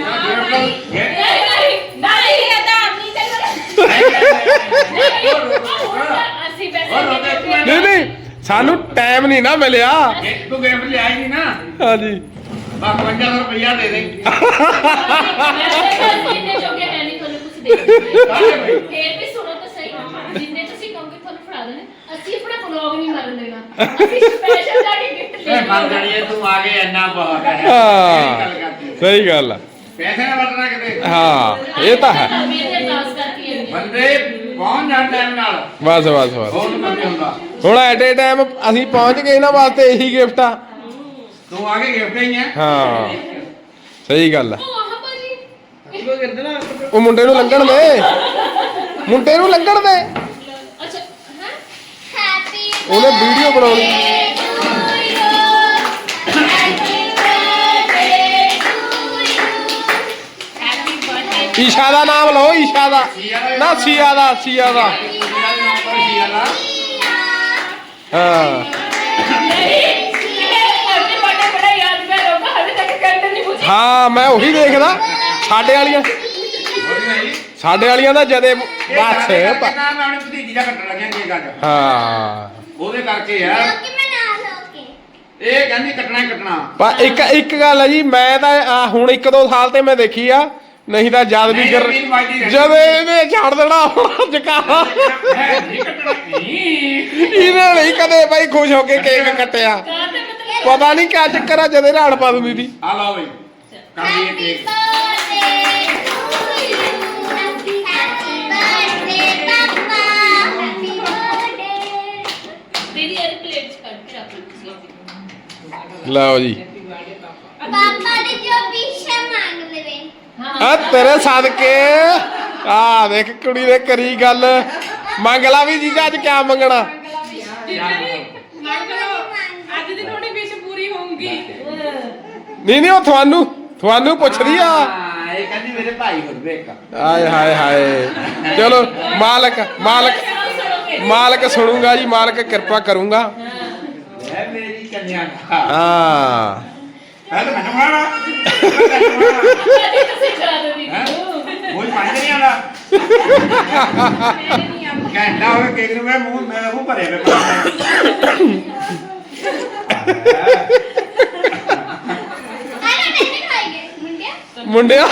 ਨਹੀਂ ਨਹੀਂ ਇਹਦਾ ਨਹੀਂ ਚੱਲਣਾ ਅਸੀਂ ਵੈਸੇ ਨਹੀਂ ਨਹੀਂ ਸਾਨੂੰ ਟਾਈਮ ਨਹੀਂ ਨਾ ਮਿਲਿਆ। ਤੂੰ ਗਿਫਟ ਲਿਆਈ ਨਹੀਂ ਨਾ ਹਾਂਜੀ ਬਾ 55 ਰੁਪਇਆ ਦੇ ਦੇ ਹੈ ਨਹੀਂ ਤੁਹਾਨੂੰ ਕੁਝ ਦੇ ਦਿੰਦੇ ਫੇਰ ਵੀ ਸੁਣੋ ਤਾਂ ਸਹੀ। ਜਿੰਨੇ ਤੁਸੀਂ ਕਹੋਗੇ ਤੁਹਾਨੂੰ ਫੜਾ ਦੇਣੇ ਅਸੀਂ ਆਪਣਾ ਬਲੌਗ ਨਹੀਂ ਮਰਨ ਦੇਣਾ। ਅਸੀਂ ਸਪੈਸ਼ਲ ਜਾ ਕੇ ਗਿਫਟ ਲੈ ਇਹ ਮਰ ਜਾਣੀਏ ਤੂੰ ਆ ਕੇ ਇੰਨਾ ਬਹੁਤ ਹੈ ਹਾਂ। ਇਹ ਗੱਲ ਕਰਦੀ ਹੈ। ਸਹੀ ਗੱਲ ਆ। ਪੈਸੇ ਨਾ ਵਰਤਣਾ ਕਿਤੇ। ਹਾਂ ਇਹ ਤਾਂ ਹੈ। ਮੇਰੇ ਅਰਦਾਸ ਕਰਕੇ ਆਈ ਹਾਂ। ਬੰਦੇ ਪਹੁੰਚ ਜਾਣ ਟਾਈਮ ਨਾਲ। ਬਸ ਬਸ ਬਸ। ਹੋਰ ਨੂੰ ਬੰਦੇ ਹੁੰਦਾ। ਹੁਣ ਐਟ ਏ ਟਾਈਮ ਅਸੀਂ ਪਹੁੰਚ ਗਏ ਇਹਨਾਂ ਵਾਸਤੇ ਇਹੀ ਗਿਫਟ ਆ। ਤੂੰ ਆ ਕੇ ਗਿਫਟ ਹੀ ਹੈ। ਹਾਂ। ਸਹੀ ਗੱਲ ਆ। ਉਹ ਉਹ ਮੁੰਡੇ ਨੂੰ ਲੰਘਣ ਦੇ। ਮੁੰਡੇ ਨੂੰ ਲੰਘਣ ਦੇ। ਅੱਛਾ ਹਾਂ? ਹੈਪੀ ਉਹਨੇ ਵੀਡੀਓ ਬਣਾਉਣੀ। ਈਸ਼ਾ ਦਾ ਨਾਮ ਲਓ ਈਸ਼ਾ ਦਾ ਨਾ ਸੀਆ ਦਾ ਸੀਆ ਦਾ ਹਾਂ ਮੈਂ ਉਹੀ ਦੇਖਦਾ। ਸਾਡੇ ਵਾਲੀਆਂ? ਸਾਡੇ ਵਾਲੀਆਂ ਦਾ ਜਦੇ ਬਸ। ਨਾ ਮੈਂ ਆਪਣੀ ਭਤੀਜੀ ਦਾ ਕੱਟਣ ਲੱਗਿਆ ਕੇਕ ਅੱਜ ਹਾਂ। ਉਹਦੇ ਕਰਕੇ ਆ। ਇਹ ਕਹਿੰਦੀ ਕੱਟਣਾ ਹੀ ਕੱਟਣਾ। ਪਰ ਇੱਕ ਇੱਕ ਗੱਲ ਹੈ ਜੀ ਮੈਂ ਤਾਂ ਆਹ ਹੁਣ ਇੱਕ ਦੋ ਸਾਲ ਤੇ ਮੈਂ ਦੇਖੀ ਆ ਨਹੀਂ ਤਾਂ ਜਦ ਵੀ ਨਹੀਂ, ਕਰ ਨਹੀਂ। ਜਦ ਇਹਨੇ ਛੱਡ ਦੇਣਾ ਹੁਣ ਨਹੀਂ ਕੱਟਣਾ ਨਹੀਂ ਇਹਨੇ ਨਹੀਂ ਕਦੇ ਬਾਈ ਖੁਸ਼ ਹੋ ਕੇ ਕੇਕ ਕੱਟਿਆ। ਪਤਾ ਨਹੀਂ ਕਿਆ ਚੱਕਰ ਆ ਜਦੇ ਰਾੜ ਪਾ ਦਿੰਦੀ ਦੀ। ਆ ਲਓ ਬਈ। ਕਰ ਲਈਏ ਕੇਕ। ਲਓ ਜੀ। ਪਾਪਾ ਦੇ ਜੋ ਵਿਸ਼ ਮੰਗ ਲਵੇ ਹਾਂ ਆ ਤੇਰੇ ਸਦਕੇ। ਆ ਦੇਖ ਕੁੜੀ ਨੇ ਕਰੀ ਗੱਲ। ਮੰਗ ਲਾ ਵੀ ਜੀਜਾ ਅੱਜ ਕਿਆ ਮੰਗਣਾ? ਮੰਗ ਲਓ ਅੱਜ ਦੀ ਤੁਹਾਡੀ ਵਿਸ਼ ਪੂਰੀ ਹੋਊਗੀ। ਨਹੀਂ ਨਹੀਂ ਉਹ ਤੁਹਾਨੂੰ ਤੁਹਾਨੂੰ ਪੁੱਛਦੀ ਆ। ਇਹ ਕਹਿੰਦੀ ਮੇਰੇ ਭਾਈ ਹੋਰ ਵੇਖ। ਆਏ ਹਾਏ ਹਾਏ। ਚਲੋ ਮਾਲਕ ਮਾਲਕ ਮਾਲਕ ਸੁਣੂਗਾ ਜੀ ਮਾਲਕ ਕਿਰਪਾ ਕਰੂੰਗਾ। ਹੈ ਮੇਰੀ ਕੰਨਿਆ ਹਾਂ। ਤਾਂ ਮੈਨੂੰ ਮਾਰਾ ਤੁਸੀਂ ਕਰਾ ਦੋ ਵੀ ਕੋਈ ਪਾਣੀ ਨਹੀਂ ਆਉਂਦਾ। ਕਹਿੰਦਾ ਹੋਵੇ ਕੇਕ ਨੂੰ ਮੈਂ ਮੂੰਹ ਮੇਰਾ ਮੂੰਹ ਭਰੇ ਵੇ ਆਲੂ ਨਹੀਂ ਖਾਏਗੇ ਮੁੰਡਿਆ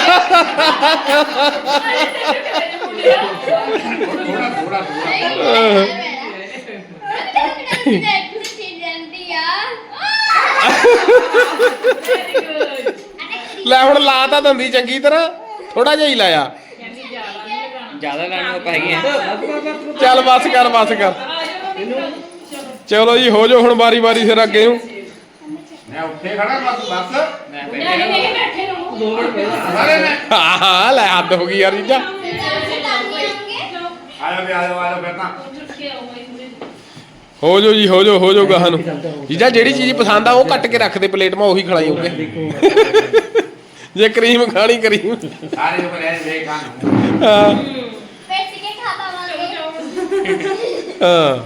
ਥੋੜਾ ਥੋੜਾ ਲੈ ਹੁਣ ਲਾ ਤਾਂ ਦੰਦੀ ਚੰਗੀ ਤਰ੍ਹਾਂ। ਥੋੜਾ ਜਿਹਾ ਹੀ ਲਾਇਆ। ਜ਼ਿਆਦਾ ਲਾਣੇ ਉਹ ਪੈ ਗਏ ਚੱਲ ਬਸ ਕਰ ਬਸ ਕਰ। ਚਲੋ ਜੀ ਹੋ ਜਾਓ ਹੁਣ ਵਾਰੀ ਵਾਰੀ ਫਿਰ ਅੱਗੇ ਨੂੰ। ਮੈਂ ਉੱਥੇ ਖੜਾ ਬਸ ਬਸ। ਮੈਂ ਨਹੀਂ ਨਹੀਂ ਬੈਠੇ ਰਹੋ। ਸਾਰੇ ਨੇ ਹਾਂ ਹਾਂ ਲੈ ਹੱਦ ਹੋ ਗਈ ਯਾਰ ਜੀਜਾ ਆ ਜਾ ਵੀ ਆ ਜਾ ਆ ਜਾ ਫਿਰ ਤਾਂ। ਹੋ ਜਾਓ ਜੀ ਹੋ ਜਾਓ ਗਾਹਾਂ ਨੂੰ। ਜੀਜਾ ਜਿਹੜੀ ਚੀਜ਼ ਪਸੰਦ ਆ ਉਹ ਕੱਟ ਕੇ ਰੱਖ ਦੇ ਪਲੇਟ 'ਮਾ ਉਹੀ ਖਿਲਾਈ ਹੋਗੇ ਜੇ ਕਰੀਮ ਖਾਣੀ ਕਰੀਮ। ਸਾਰੇ ਵੇਖ ਹਾਂ।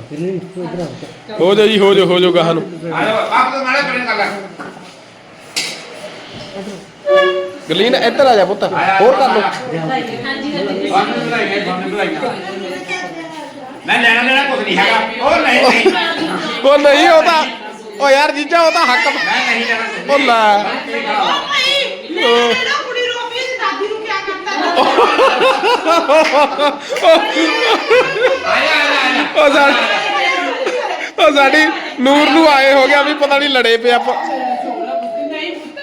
ਹੋ ਜਾਓ ਜੀ, ਹੋ ਜਾਓ ਹੋ ਜਾਓ ਗਾਹਾਂ ਨੂੰ ਗਲੀਨ, ਇੱਧਰ ਆ ਜਾ ਪੁੱਤ। ਹੋਰ ਕਰ ਲਓ। ਮੈਂ ਲੈਣਾ ਲੈਣਾ ਕੁਝ ਨਹੀਂ ਹੈਗਾ ਉਹ ਨਹੀਂ ਨਹੀਂ ਉਹ ਨਹੀਂ ਉਹ ਤਾਂ ਉਹ ਯਾਰ ਜੀਜਾ, ਉਹ ਤਾਂ ਹੱਕ ਮੈਂ ਨਹੀਂ ਲੈਣਾ ਉਹ ਲੈ ਉਹ ਉਹ ਸਾਡੀ ਉਹ ਸਾਡੀ ਨੂਰ ਨੂੰ ਆਏ ਹੋ ਗਿਆ ਵੀ ਪਤਾ ਨਹੀਂ ਲੜੇ ਪਿਆ ਪ-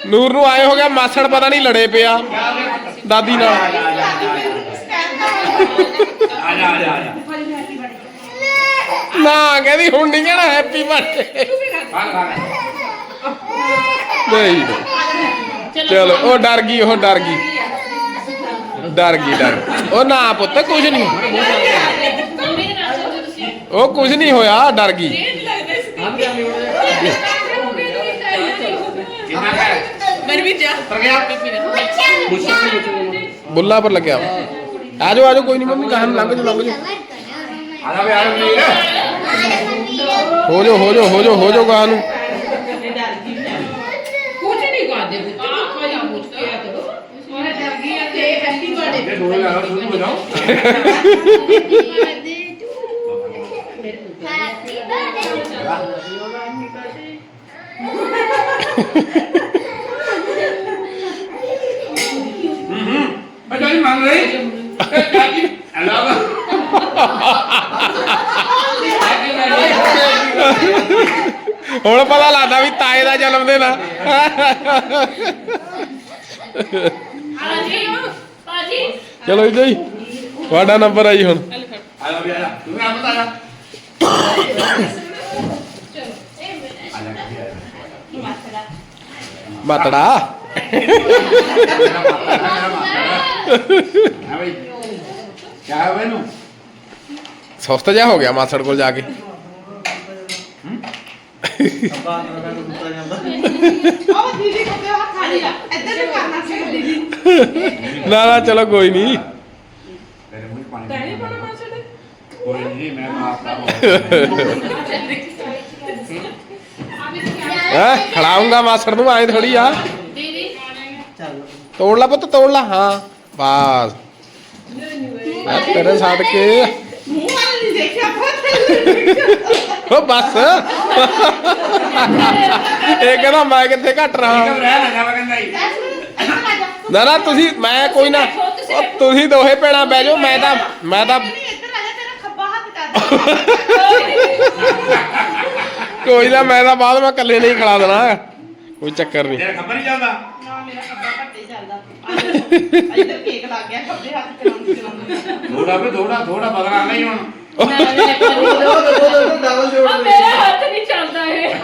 ਨੂਰ ਨੂੰ ਆਏ ਹੋ ਗਿਆ ਮਾਸੜ ਪਤਾ ਨਹੀਂ ਲੜੇ ਪਿਆ ਦਾਦੀ ਨਾਲ। ਆ ਜਾ ਆ ਜਾ ਨਾ, ਕਹਿੰਦੀ ਹੁਣ ਨਹੀਂ ਕਹਿਣਾ ਹੈਪੀ ਬਰਥਡੇ ਨਹੀਂ। ਚਲੋ, ਉਹ ਡਰ ਗਈ, ਉਹ ਡਰ ਗਈ। ਡਰ ਗਈ ਡਰ ਗਈ। ਉਹ ਨਾ ਪੁੱਤ ਕੁਝ ਨਹੀਂ। ਉਹ ਕੁਝ ਨਹੀਂ ਹੋਇਆ ਡਰ ਗਈ। ਜਾ ਗਿਆ। ਬੁੱਲਾ ਪਰ ਲੱਗਿਆ ਆਜੋ ਆਜੋ ਕੋਈ ਨਹੀਂ ਮੰਮੀ ਕਹਾਂ ਲੰਘ ਜਾ ਲੰਘ ਜਾ ਆ ਜਾ ਵੀ ਆ ਜਾ ਵੀਰ ਹੋ ਜਾਓ ਹੋ ਜਾਓ ਹੋ ਜਾਓ ਹੋ ਜਾਓ ਗਾਂ ਨੂੰ। ਕੁਝ ਨਹੀਂ ਕਰਦੇ ਬੁੱਤ ਆਖਾ ਜਾ ਮੁੱਝ ਕੇ ਆ ਕਰੋ। ਉਹਨੇ ਡਰ ਗਈ ਆ ਤੇ ਹੈਪੀ ਬਰਥਡੇ ਹੋ ਮੰਗ ਰਹੀ ਇਹ ਚਾਚੀ ਅਲਾਵਾ ਹੁਣ ਪਤਾ ਲੱਗਦਾ ਵੀ ਤਾਏ ਦਾ ਜਨਮ ਦਿਨ ਆ। ਚਲੋ ਜੀ ਜੀ। ਤੁਹਾਡਾ ਨੰਬਰ ਆ ਜੀ ਹੁਣ। ਆ ਜਾ ਵੀ ਆ ਜਾ ਤੂੰ ਆ ਬਤਾ ਜਾ ਆ ਜਾ ਵੀ ਆ ਜਾ ਮਾਤੜਾ। ਮੇਰਾ ਮਾਤਾ ਹੈ, ਮੇਰਾ ਮਾਤਾ ਹੈ। ਹਾਂ ਬਈ ਕੀ ਹੈ ਬੈਨੂੰ ਸੁਸਤ ਜਿਹਾ ਹੋ ਗਿਆ ਮਾਸੜ ਕੋਲ ਜਾ ਕੇ। ਉਹ ਦੀਦੀ ਕੋਤੇ ਹੱਥ ਖਾਲੀ ਆ ਇੱਧਰ ਨੂੰ ਕਰਨਾ ਸੀ ਦੀਦੀ ਨਾ ਨਾ ਚਲੋ ਕੋਈ ਨਹੀਂ ਮੇਰੇ ਮੂੰਹ ਪਾਣੀ ਤੈਨੂੰ ਬਣਾ ਮਾਸੜ ਕੋਈ ਨਹੀਂ ਮੈਂ ਮਾਫ ਹੈ? ਖੜਾਉਂਗਾ ਮਾਸੜ ਨੂੰ ਆਏ ਥੋੜੀ ਆ। ਦੀਦੀ। ਤੋੜ ਲਾ ਪੁੱਤ ਤੋੜ ਲਾ ਹਾਂ। ਬਸ। ਆ ਤੇਰੇ ਸਦਕੇ ਮੂੰਹ ਵਾਲ ਨਹੀਂ ਦੇਖਿਆ ਉਹ ਬਸ। ਇਹ ਕਹਿੰਦਾ ਮੈਂ ਕਿੱਥੇ ਘਟ ਰਹਾ? ਨਾ ਨਾ ਨਾ ਤੁਸੀਂ ਮੈਂ ਕੋਈ ਨਾ ਤੁਸੀਂ ਦੋਹੇ ਭੈਣਾਂ ਬਹਿ ਜਾਓ ਮੈਂ ਤਾਂ ਮੈਂ ਤਾਂ ਕੋਈ ਨਾ ਮੈਂ ਤਾਂ ਬਾਅਦ ਮੈਂ ਇਕੱਲੇ ਨਹੀਂ ਖਿਲਾ ਦੇਣਾ। ਕੋਈ ਚੱਕਰ ਨਹੀਂ। ਤੇਰਾ ਖਬਰ ਨਹੀਂ ਚੱਲਦਾ। ਨਾ ਮੇਰਾ ਖੱਬਾ ਘੱਟੇ ਚੱਲਦਾ। ਇੱਧਰ ਕੇਕ ਲੱਗ ਗਿਆ ਖੱਬੇ ਹੱਥ ਚਲਾਉਂਦੇ ਚਲਾਉਂਦੇ। ਥੋੜਾ ਵੀ ਥੋੜਾ ਥੋੜਾ ਬਦਲਾ ਨਹੀਂ ਹੁਣ। ਮੇਰਾ ਹੱਥ ਨਹੀਂ ਚੱਲਦਾ ਇਹ।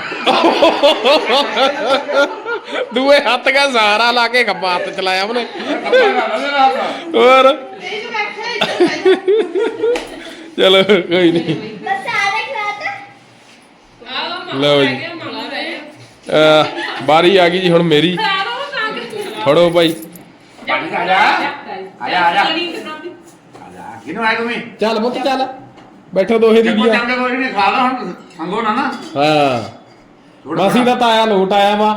ਦੂਏ ਹੱਥ ਦਾ ਸਹਾਰਾ ਲਾ ਕੇ ਖੱਬਾ ਹੱਥ ਚਲਾਇਆ ਉਹਨੇ। ਕੱਪੜਾ ਹੋਰ? ਬੈਠਾ ਚਲੋ ਕੋਈ ਨਹੀਂ। ਲਓ ਜੀ। ਅਹ ਬਾਰੀ ਆ ਗਈ ਜੀ ਹੁਣ ਮੇਰੀ। ਫੜੋ ਭਾਈ। ਪਾਣੀ ਆ ਜਾ। ਆ ਜਾ ਆ ਜਾ। ਆ ਜਾ। ਕਿਨੂੰ ਆਇਆ ਤੁਮੀ ਚੱਲ ਪੁੱਤ ਚੱਲ। ਬੈਠੋ ਦੋਹੇ ਦੇਖੋ ਦੀਦੀਆਂ। ਚੰਗੇ ਕੋਈ ਨਹੀਂ ਖਾ ਲਾ ਹੁਣ। ਸੰਗੋ ਨਾ ਨਾ। ਹਾਂ। ਥੋੜ੍ਹਾ ਮਾਸੀ ਦਾ ਤਾਇਆ ਲੋਟ ਆਇਆ ਵਾ।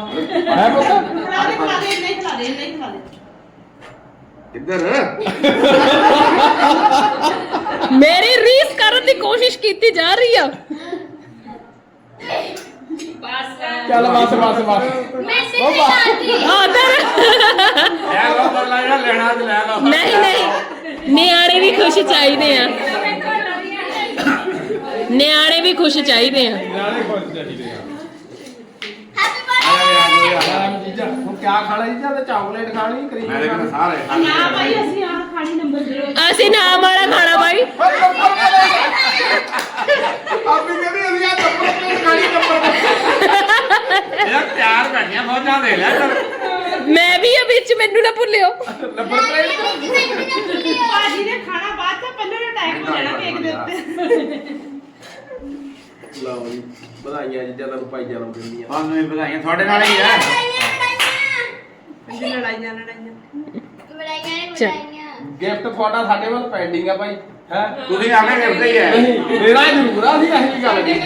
ਹੈ ਪੁੱਤ? ਖਿਲਾ ਦੇ ਖਿਲਾ ਦੇ ਨਹੀਂ ਖਿਲਾ ਦੇ ਨਹੀਂ ਖਿਲਾ ਦੇ ਇੱਧਰ ਮੇਰੀ ਰੀਸ ਕਰਨ ਦੀ ਕੋਸ਼ਿਸ਼ ਕੀਤੀ ਜਾ ਰਹੀ ਆ। ਚੱਲ ਬਸ ਬਸ ਬਸ। ਮੈਂ ਸਿੱਧੀ ਆਤੀ ਆਦਰ ਲੈ ਲਓ ਕਰ ਲੈ ਜਿਹੜਾ ਲੈਣਾ ਤੇ ਲੈ ਲਓ। ਨਹੀਂ ਨਹੀਂ। ਨਿਆਣੇ ਵੀ ਖੁਸ਼ ਚਾਹੀਦੇ ਆ। ਨਿਆਣੇ ਵੀ ਖੁਸ਼ ਚਾਹੀਦੇ ਆ। ਹੈਪੀ ਬਰਥਡੇ ਹੁਣ ਤੇ ਚਾਕਲੇਟ ਕਰੀਮ ਮੈਂ ਦੇਖਣਾ ਸਾਰੇ ਨਾ ਭਾਈ ਅਸੀਂ ਆਹ ਖਾਣੀ ਨੰਬਰ 0 ਅਸੀਂ ਨਾਮ ਵਾਲਾ ਖਾਣਾ ਬਾਈ ਆਪੀ ਕਹਿੰਦੀ ਅਸੀਂ ਆ ਚੱਪਲ ਪਲੇਟ ਖਾਣੀ ਚੱਪਲ ਇਹ ਪਿਆਰ ਬੈਠੀਆਂ ਫੌਜਾਂ ਦੇ ਲੈ ਚੱਲ। ਮੈਂ ਵੀ ਆ ਵਿੱਚ ਮੈਨੂੰ ਨਾ ਭੁੱਲਿਓ। ਨੰਬਰ ਪਲੇਟ ਭਾਜੀ ਨੇ ਖਾਣਾ ਬਾਅਦ ਚ ਪਹਿਲਾਂ ਅਟੈਕ ਹੋ ਜਾਣਾ ਕੇਕ ਦੇ ਉੱਤੇ। ਲਓ ਜੀ। ਵਧਾਈਆਂ ਜੀਜਾ ਤੁਹਾਨੂੰ ਭਾਈ ਜਨਮ ਦਿਨ ਦੀਆਂ ਤੁਹਾਨੂੰ ਵੀ ਵਧਾਈਆਂ ਤੁਹਾਡੇ ਨਾਲ ਹੀ ਹੈ ਲੜਾਈਆਂ ਲੜਾਈਆਂ? ਲੜਾਈਆਂ ਬੜਾਈਆਂ ਚੱਲ। ਬੜਾਈਆਂ ਗਿਫਟ ਤੁਹਾਡਾ ਸਾਡੇ ਵੱਲ ਪੈਂਡਿੰਗ ਆ ਭਾਈ। ਹੈ? ਤੁਸੀਂ ਆਵੇਂ ਕਰਦੇ ਹੀ ਹੈ ਨਹੀਂ ਮੇਰਾ ਜ਼ਰੂਰ ਆ ਸੀ ਇਹੀ ਗੱਲ ਦੀ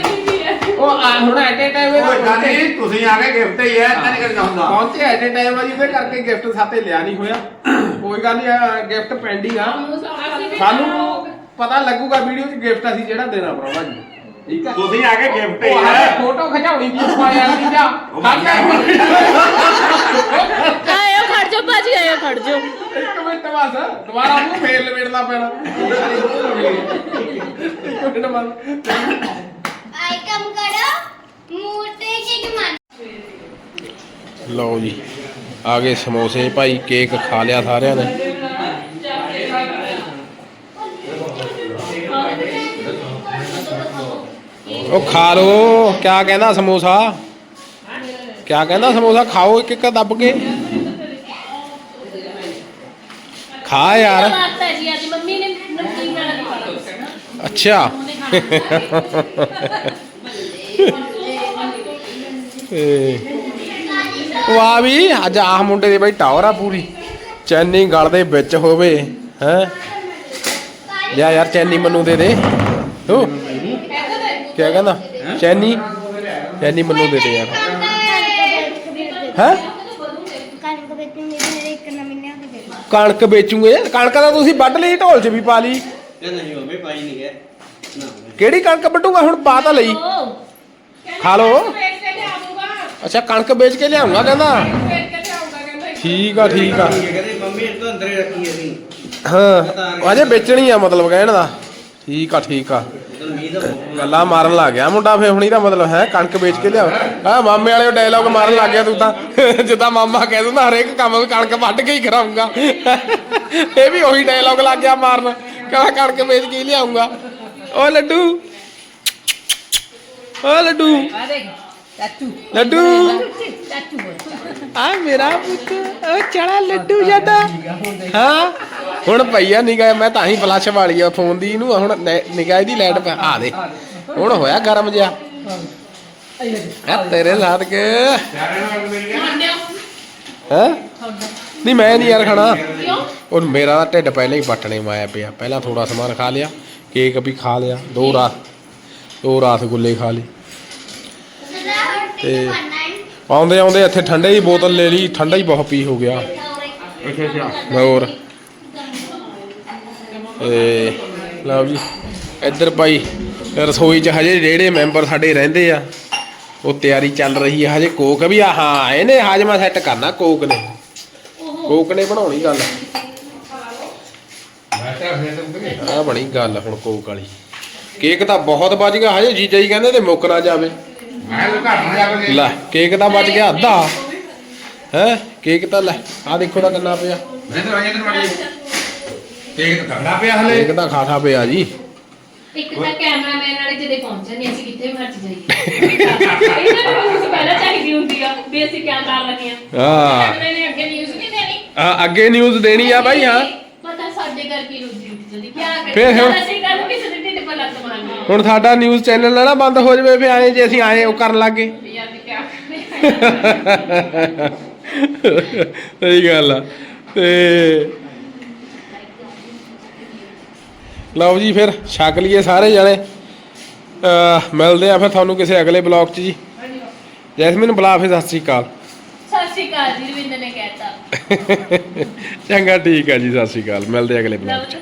ਉਹ ਆ ਹੁਣ ਐਟ ਏ ਟਾਈਮ ਉਹ ਏਦਾਂ ਨਹੀਂ ਤੁਸੀਂ ਆ ਕੇ ਗਿਫਟ ਹੀ ਹੈ ਏਦਾਂ ਨਹੀਂ ਕਰਨਾ ਹੁੰਦਾ। ਪਹੁੰਚੇ ਐਟ ਏ ਟਾਈਮ ਆ ਜੀ ਉਹਦੇ ਕਰਕੇ ਗਿਫਟ ਸਾਤੇ ਲਿਆ ਨਹੀਂ ਹੋਇਆ। ਕੋਈ ਗੱਲ ਨਹੀਂ ਗਿਫਟ ਪੈਂਡਿੰਗ ਆ। ਸਾਨੂੰ ਪਤਾ ਲੱਗੂਗਾ ਵੀਡੀਓ 'ਚ ਗਿਫਟ ਅਸੀਂ ਜਿਹੜਾ ਦੇਣਾ ਭਰਾਵਾ ਜੀ। ਠੀਕ ਆ ਤੁਸੀਂ ਆ ਕੇ ਗਿਫਟ ਹੀ ਉਹ ਹੈ। ਹਾਲੇ ਫੋਟੋ ਖਿਚਾਉਣੀ ਵੀ ਪਾਇਆ ਨਹੀਂ ਜਾ। ਉਹ ਮੰਨ ਗਿਆ। ਆਇਓ ਖੜ ਜਾਓ ਭਾਜੀ ਆਇਓ ਖੜ ਜਾਓ। ਇੱਕ ਮਿੰਟ ਬਸ ਦੁਬਾਰਾ ਮੂੰਹ ਫੇਰ ਲਵੇੜਨਾ ਪੈਣਾ। ਇੱਕ ਮਿੰਟ ਬਸ। ਆਈ ਕੰਮ ਕਰੋ ਮੂਰਤੇ ਕੇ ਮੰਨ ਲਓ ਜੀ ਆ ਗਏ ਸਮੋਸੇ ਭਾਈ ਕੇਕ ਖਾ ਲਿਆ ਸਾਰਿਆਂ ਨੇ। ਉਹ ਖਾ ਲੋ ਕਿਆ ਕਹਿੰਦਾ ਸਮੋਸਾ? ਕਿਆ ਕਹਿੰਦਾ ਸਮੋਸਾ? ਖਾਓ ਇੱਕ ਇੱਕ ਦੱਬ ਕੇ। ਖਾ ਯਾਰ। ਬਾਤ ਜੀ ਅੱਜ ਮੰਮੀ ਨੇ ਨਮਕੀਨ ਵਾਲਾ ਖਾਣਾ ਅੱਛਾ। ਏ ਵਾਹ ਵੀ ਅੱਜ ਆਹ ਮੁੰਡੇ ਦੇ ਬਈ ਟਾਵਰ ਆ ਪੂਰੀ। ਚੈਨੀ ਗਲ ਦੇ ਵਿੱਚ ਹੋਵੇ ਹੈ। ਲਿਆ ਯਾਰ ਚੈਨੀ ਮੈਨੂੰ ਦੇ ਦੇ। ਤੂੰ ਕੀ ਕਹਿੰਦਾ? ਚੈਨੀ? ਚੈਨੀ ਮੈਨੂੰ ਦੇ ਦੇ ਯਾਰ। ਹੈ? ਕਣਕ ਵੇਚਣ ਦੇ ਮੇਰੇ ਇੱਕ ਕਣਕ ਵੇਚੂਗੇ? ਕਣਕ ਤਾਂ ਤੁਸੀਂ ਵੱਢ ਲਈ ਢੋਲ 'ਚ ਵੀ ਪਾ ਲਈ। ਨਹੀਂ ਹੋਵੇ ਪਾਈ ਨਹੀਂ ਗਏ। ਕਿਹੜੀ ਕਣਕ ਵੱਢੂਗਾ? ਹੁਣ ਪਾ ਤਾਂ ਲਈ। ਖਾ ਲੋ ਅੱਛਾ ਕਣਕ ਵੇਚ ਕੇ ਲਿਆਉਂਗਾ ਕਹਿੰਦਾ? ਠੀਕ ਆ ਠੀਕ ਆ। ਕਹਿੰਦੇ ਮੰਮੀ ਇਹ ਤੋਂ ਅੰਦਰ ਹੀ ਰੱਖੀ ਅਸੀਂ ਹਾਂ ਅਜੇ ਵੇਚਣੀ ਆ ਮਤਲਬ ਕਹਿਣ ਦਾ। ਠੀਕ ਆ ਠੀਕ ਆ। ਗੱਲਾਂ ਮਾਰਨ ਲੱਗ ਗਿਆ ਮੁੰਡਾ ਫੇ ਹੁਣੀ ਦਾ ਮਤਲਬ ਹੈ, ਕਣਕ ਵੇਚ ਕੇ ਲਿਆਓ। ਹਾਂ ਮਾਮੇ ਵਾਲੇ ਡਾਇਲੌਗ ਮਾਰਨ ਲੱਗ ਗਿਆ ਤੂੰ ਤਾਂ। ਜਿੱਦਾਂ ਮਾਮਾ ਕਹਿ ਦਿੰਦਾ, ਹਰੇਕ ਕੰਮ ਕਣਕ ਵੱਢ ਕੇ ਹੀ ਕਰਾਉਂਗਾ ਇਹ ਵੀ ਉਹੀ ਡਾਇਲੌਗ ਲੱਗ ਗਿਆ ਮਾਰਨ। ਕਹਿੰਦਾ, ਕਣਕ ਵੇਚ ਕੇ ਹੀ ਲਿਆਉਂਗਾ ਓ ਲੱਡੂ। ਓ ਲੱਡੂ। ਲੱਡੂ ਆ ਮੇਰਾ ਪੁੱਤ ਓ ਚੜਾ ਲੱਡੂ ਜੱਟਾ ਹਾਂ ਹੁਣ ਭਈਆ ਨਿਗਾਹ ਮੈਂ ਤਾਂ ਹੀ ਫਲੱਸ਼ ਵਾਲੀ ਆ ਫੋਨ ਦੀ ਇਹਨੂੰ ਹੁਣ ਨਿਗਾਹ ਇਹਦੀ ਲਾਈਟ ਪਾ ਆ ਦੇ। ਹੁਣ ਹੋਇਆ ਗਰਮ ਜਿਹਾ। ਆ ਤੇਰੇ ਸਾਥ ਕੇ। ਹੈ? ਨਹੀਂ ਮੈਂ ਨਹੀਂ ਯਾਰ ਖਾਣਾ। ਉਹ ਮੇਰਾ ਤਾਂ ਢਿੱਡ ਪਹਿਲਾਂ ਹੀ ਪੱਟਣੇ ਮਾਇਆ ਪਿਆ। ਪਹਿਲਾਂ ਥੋੜਾ ਸਮਾਨ ਖਾ ਲਿਆ ਕੇਕ ਵੀ ਖਾ ਲਿਆ। ਦੋ ਰਾਤ ਦੋ ਰਸਗੁੱਲੇ ਖਾ ਲਏ। ਤੇ- ਆਉਂਦੇ ਆਉਂਦੇ ਇੱਥੇ ਠੰਡੇ ਦੀ ਬੋਤਲ ਲੈ ਲਈ ਠੰਡਾ ਹੀ ਬਹੁਤ ਪੀ ਹੋ ਗਿਆ। ਅੱਛਾ ਅੱਛਾ। ਹੋਰ। ਏ ਲਓ ਜੀ ਇੱਧਰ ਭਾਈ ਰਸੋਈ 'ਚ ਹਜੇ ਜਿਹੜੇ ਮੈਂਬਰ ਸਾਡੇ ਰਹਿੰਦੇ ਆ ਉਹ ਤਿਆਰੀ ਚੱਲ ਰਹੀ ਹੈ ਹਜੇ ਕੋਕ ਵੀ ਆ ਹਾਂ ਇਹਨੇ ਹਾਜਮਾ ਸੈੱਟ ਕਰਨਾ ਕੋਕ ਨੇ। ਕੋਕ ਨੇ ਬਣਾਉਣੀ ਗੱਲ। ਆ ਬਣੀ ਗੱਲ ਹੁਣ ਕੋਕ ਵਾਲੀ। ਕੇਕ ਤਾਂ ਬਹੁਤ ਵੱਜ ਗਿਆ ਹਜੇ ਜੀਜਾ ਜੀ ਕਹਿੰਦੇ ਤੇ ਮੁੱਕ ਨਾ ਜਾਵੇ। ਮੈਂ ਤਾਂ ਘਰ ਨੂੰ ਜਾ ਕੇ ਲੈ ਕੇਕ ਤਾਂ ਬਚ ਗਿਆ ਅੱਧਾ। ਹੈ? ਕੇਕ ਤਾਂ ਲੈ ਆ ਦੇਖੋ ਤਾਂ ਕਿੰਨਾ ਪਿਆ। ਮੈਂ ਤਾਂ ਰਾਜੇ ਨੂੰ ਮਾਰੀ। ਕੇਕ ਤਾਂ ਖੜਾ ਪਿਆ ਹਲੇ। ਕੇਕ ਤਾਂ ਖਾਸਾ ਪਿਆ ਜੀ। ਇੱਕ ਤਾਂ ਕੈਮਰਾਮੈਨ ਵਾਲੇ ਜਿਹਦੇ ਪਹੁੰਚੇ ਨਹੀਂ ਅਸੀਂ ਕਿੱਥੇ ਮਰਜ਼ੀ ਜਾਈਏ। ਇਹਨਾਂ ਨੂੰ news ਪਹਿਲਾਂ ਚਾਹੀਦੀ ਹੁੰਦੀ ਆ ਵੀ ਅਸੀਂ ਕਿਆ ਕਰ ਰਹੇ ਹਾਂ ਹਾਂ। ਕੈਮਰੇ ਨੇ ਅੱਗੇ ਨਿਊਜ਼ ਨਹੀਂ ਦੇਣੀ। ਆ, ਅੱਗੇ ਨਿਊਜ਼ ਦੇਣੀ ਆ ਬਾਈ ਹਾਂ। ਪਤਾ ਸਾਡੇ ਘਰ ਕੀ ਰੋਜੀ ਰੋਟੀ ਚੱਲੀ ਕਿਆ ਕਰੀਏ? ਫਿਰ ਹੁਣ- ਜਦ ਅਸੀਂ ਕੱਲ ਕਿਸੇ ਦੇ ਹੁਣ ਸਾਡਾ ਨਿਊਜ਼ ਚੈਨਲ ਨਾ ਨਾ ਬੰਦ ਹੋ ਜਾਵੇ ਫੇ ਆਏ ਜੇ ਅਸੀਂ ਆਏ ਉਹ ਕਰਨ ਲੱਗੇ ਕਿਆ ਕਰੀਏ ਸਹੀ ਗੱਲ ਆ। ਤੇ ਲਓ ਜੀ ਫਿਰ ਛਕ ਲਈਏ ਸਾਰੇ ਜਣੇ। ਅਹ ਮਿਲਦੇ ਆ ਫਿਰ ਤੁਹਾਨੂੰ ਕਿਸੇ ਅਗਲੇ ਬਲੌਗ 'ਚ ਜੀ। ਜੈਸਮੀਨ ਬੁਲਾ ਫਿਰ ਸਤਿ ਸ਼੍ਰੀ ਅਕਾਲ। ਸਤਿ ਸ਼੍ਰੀ ਅਕਾਲ ਜੀ ਰਵਿੰਦਰ ਨੇ ਕਹਿਤਾ। ਚੰਗਾ ਠੀਕ ਆ ਜੀ ਸਤਿ ਸ਼੍ਰੀ ਅਕਾਲ। ਮਿਲਦੇ ਆ ਅਗਲੇ ਬਲੌਗ 'ਚ।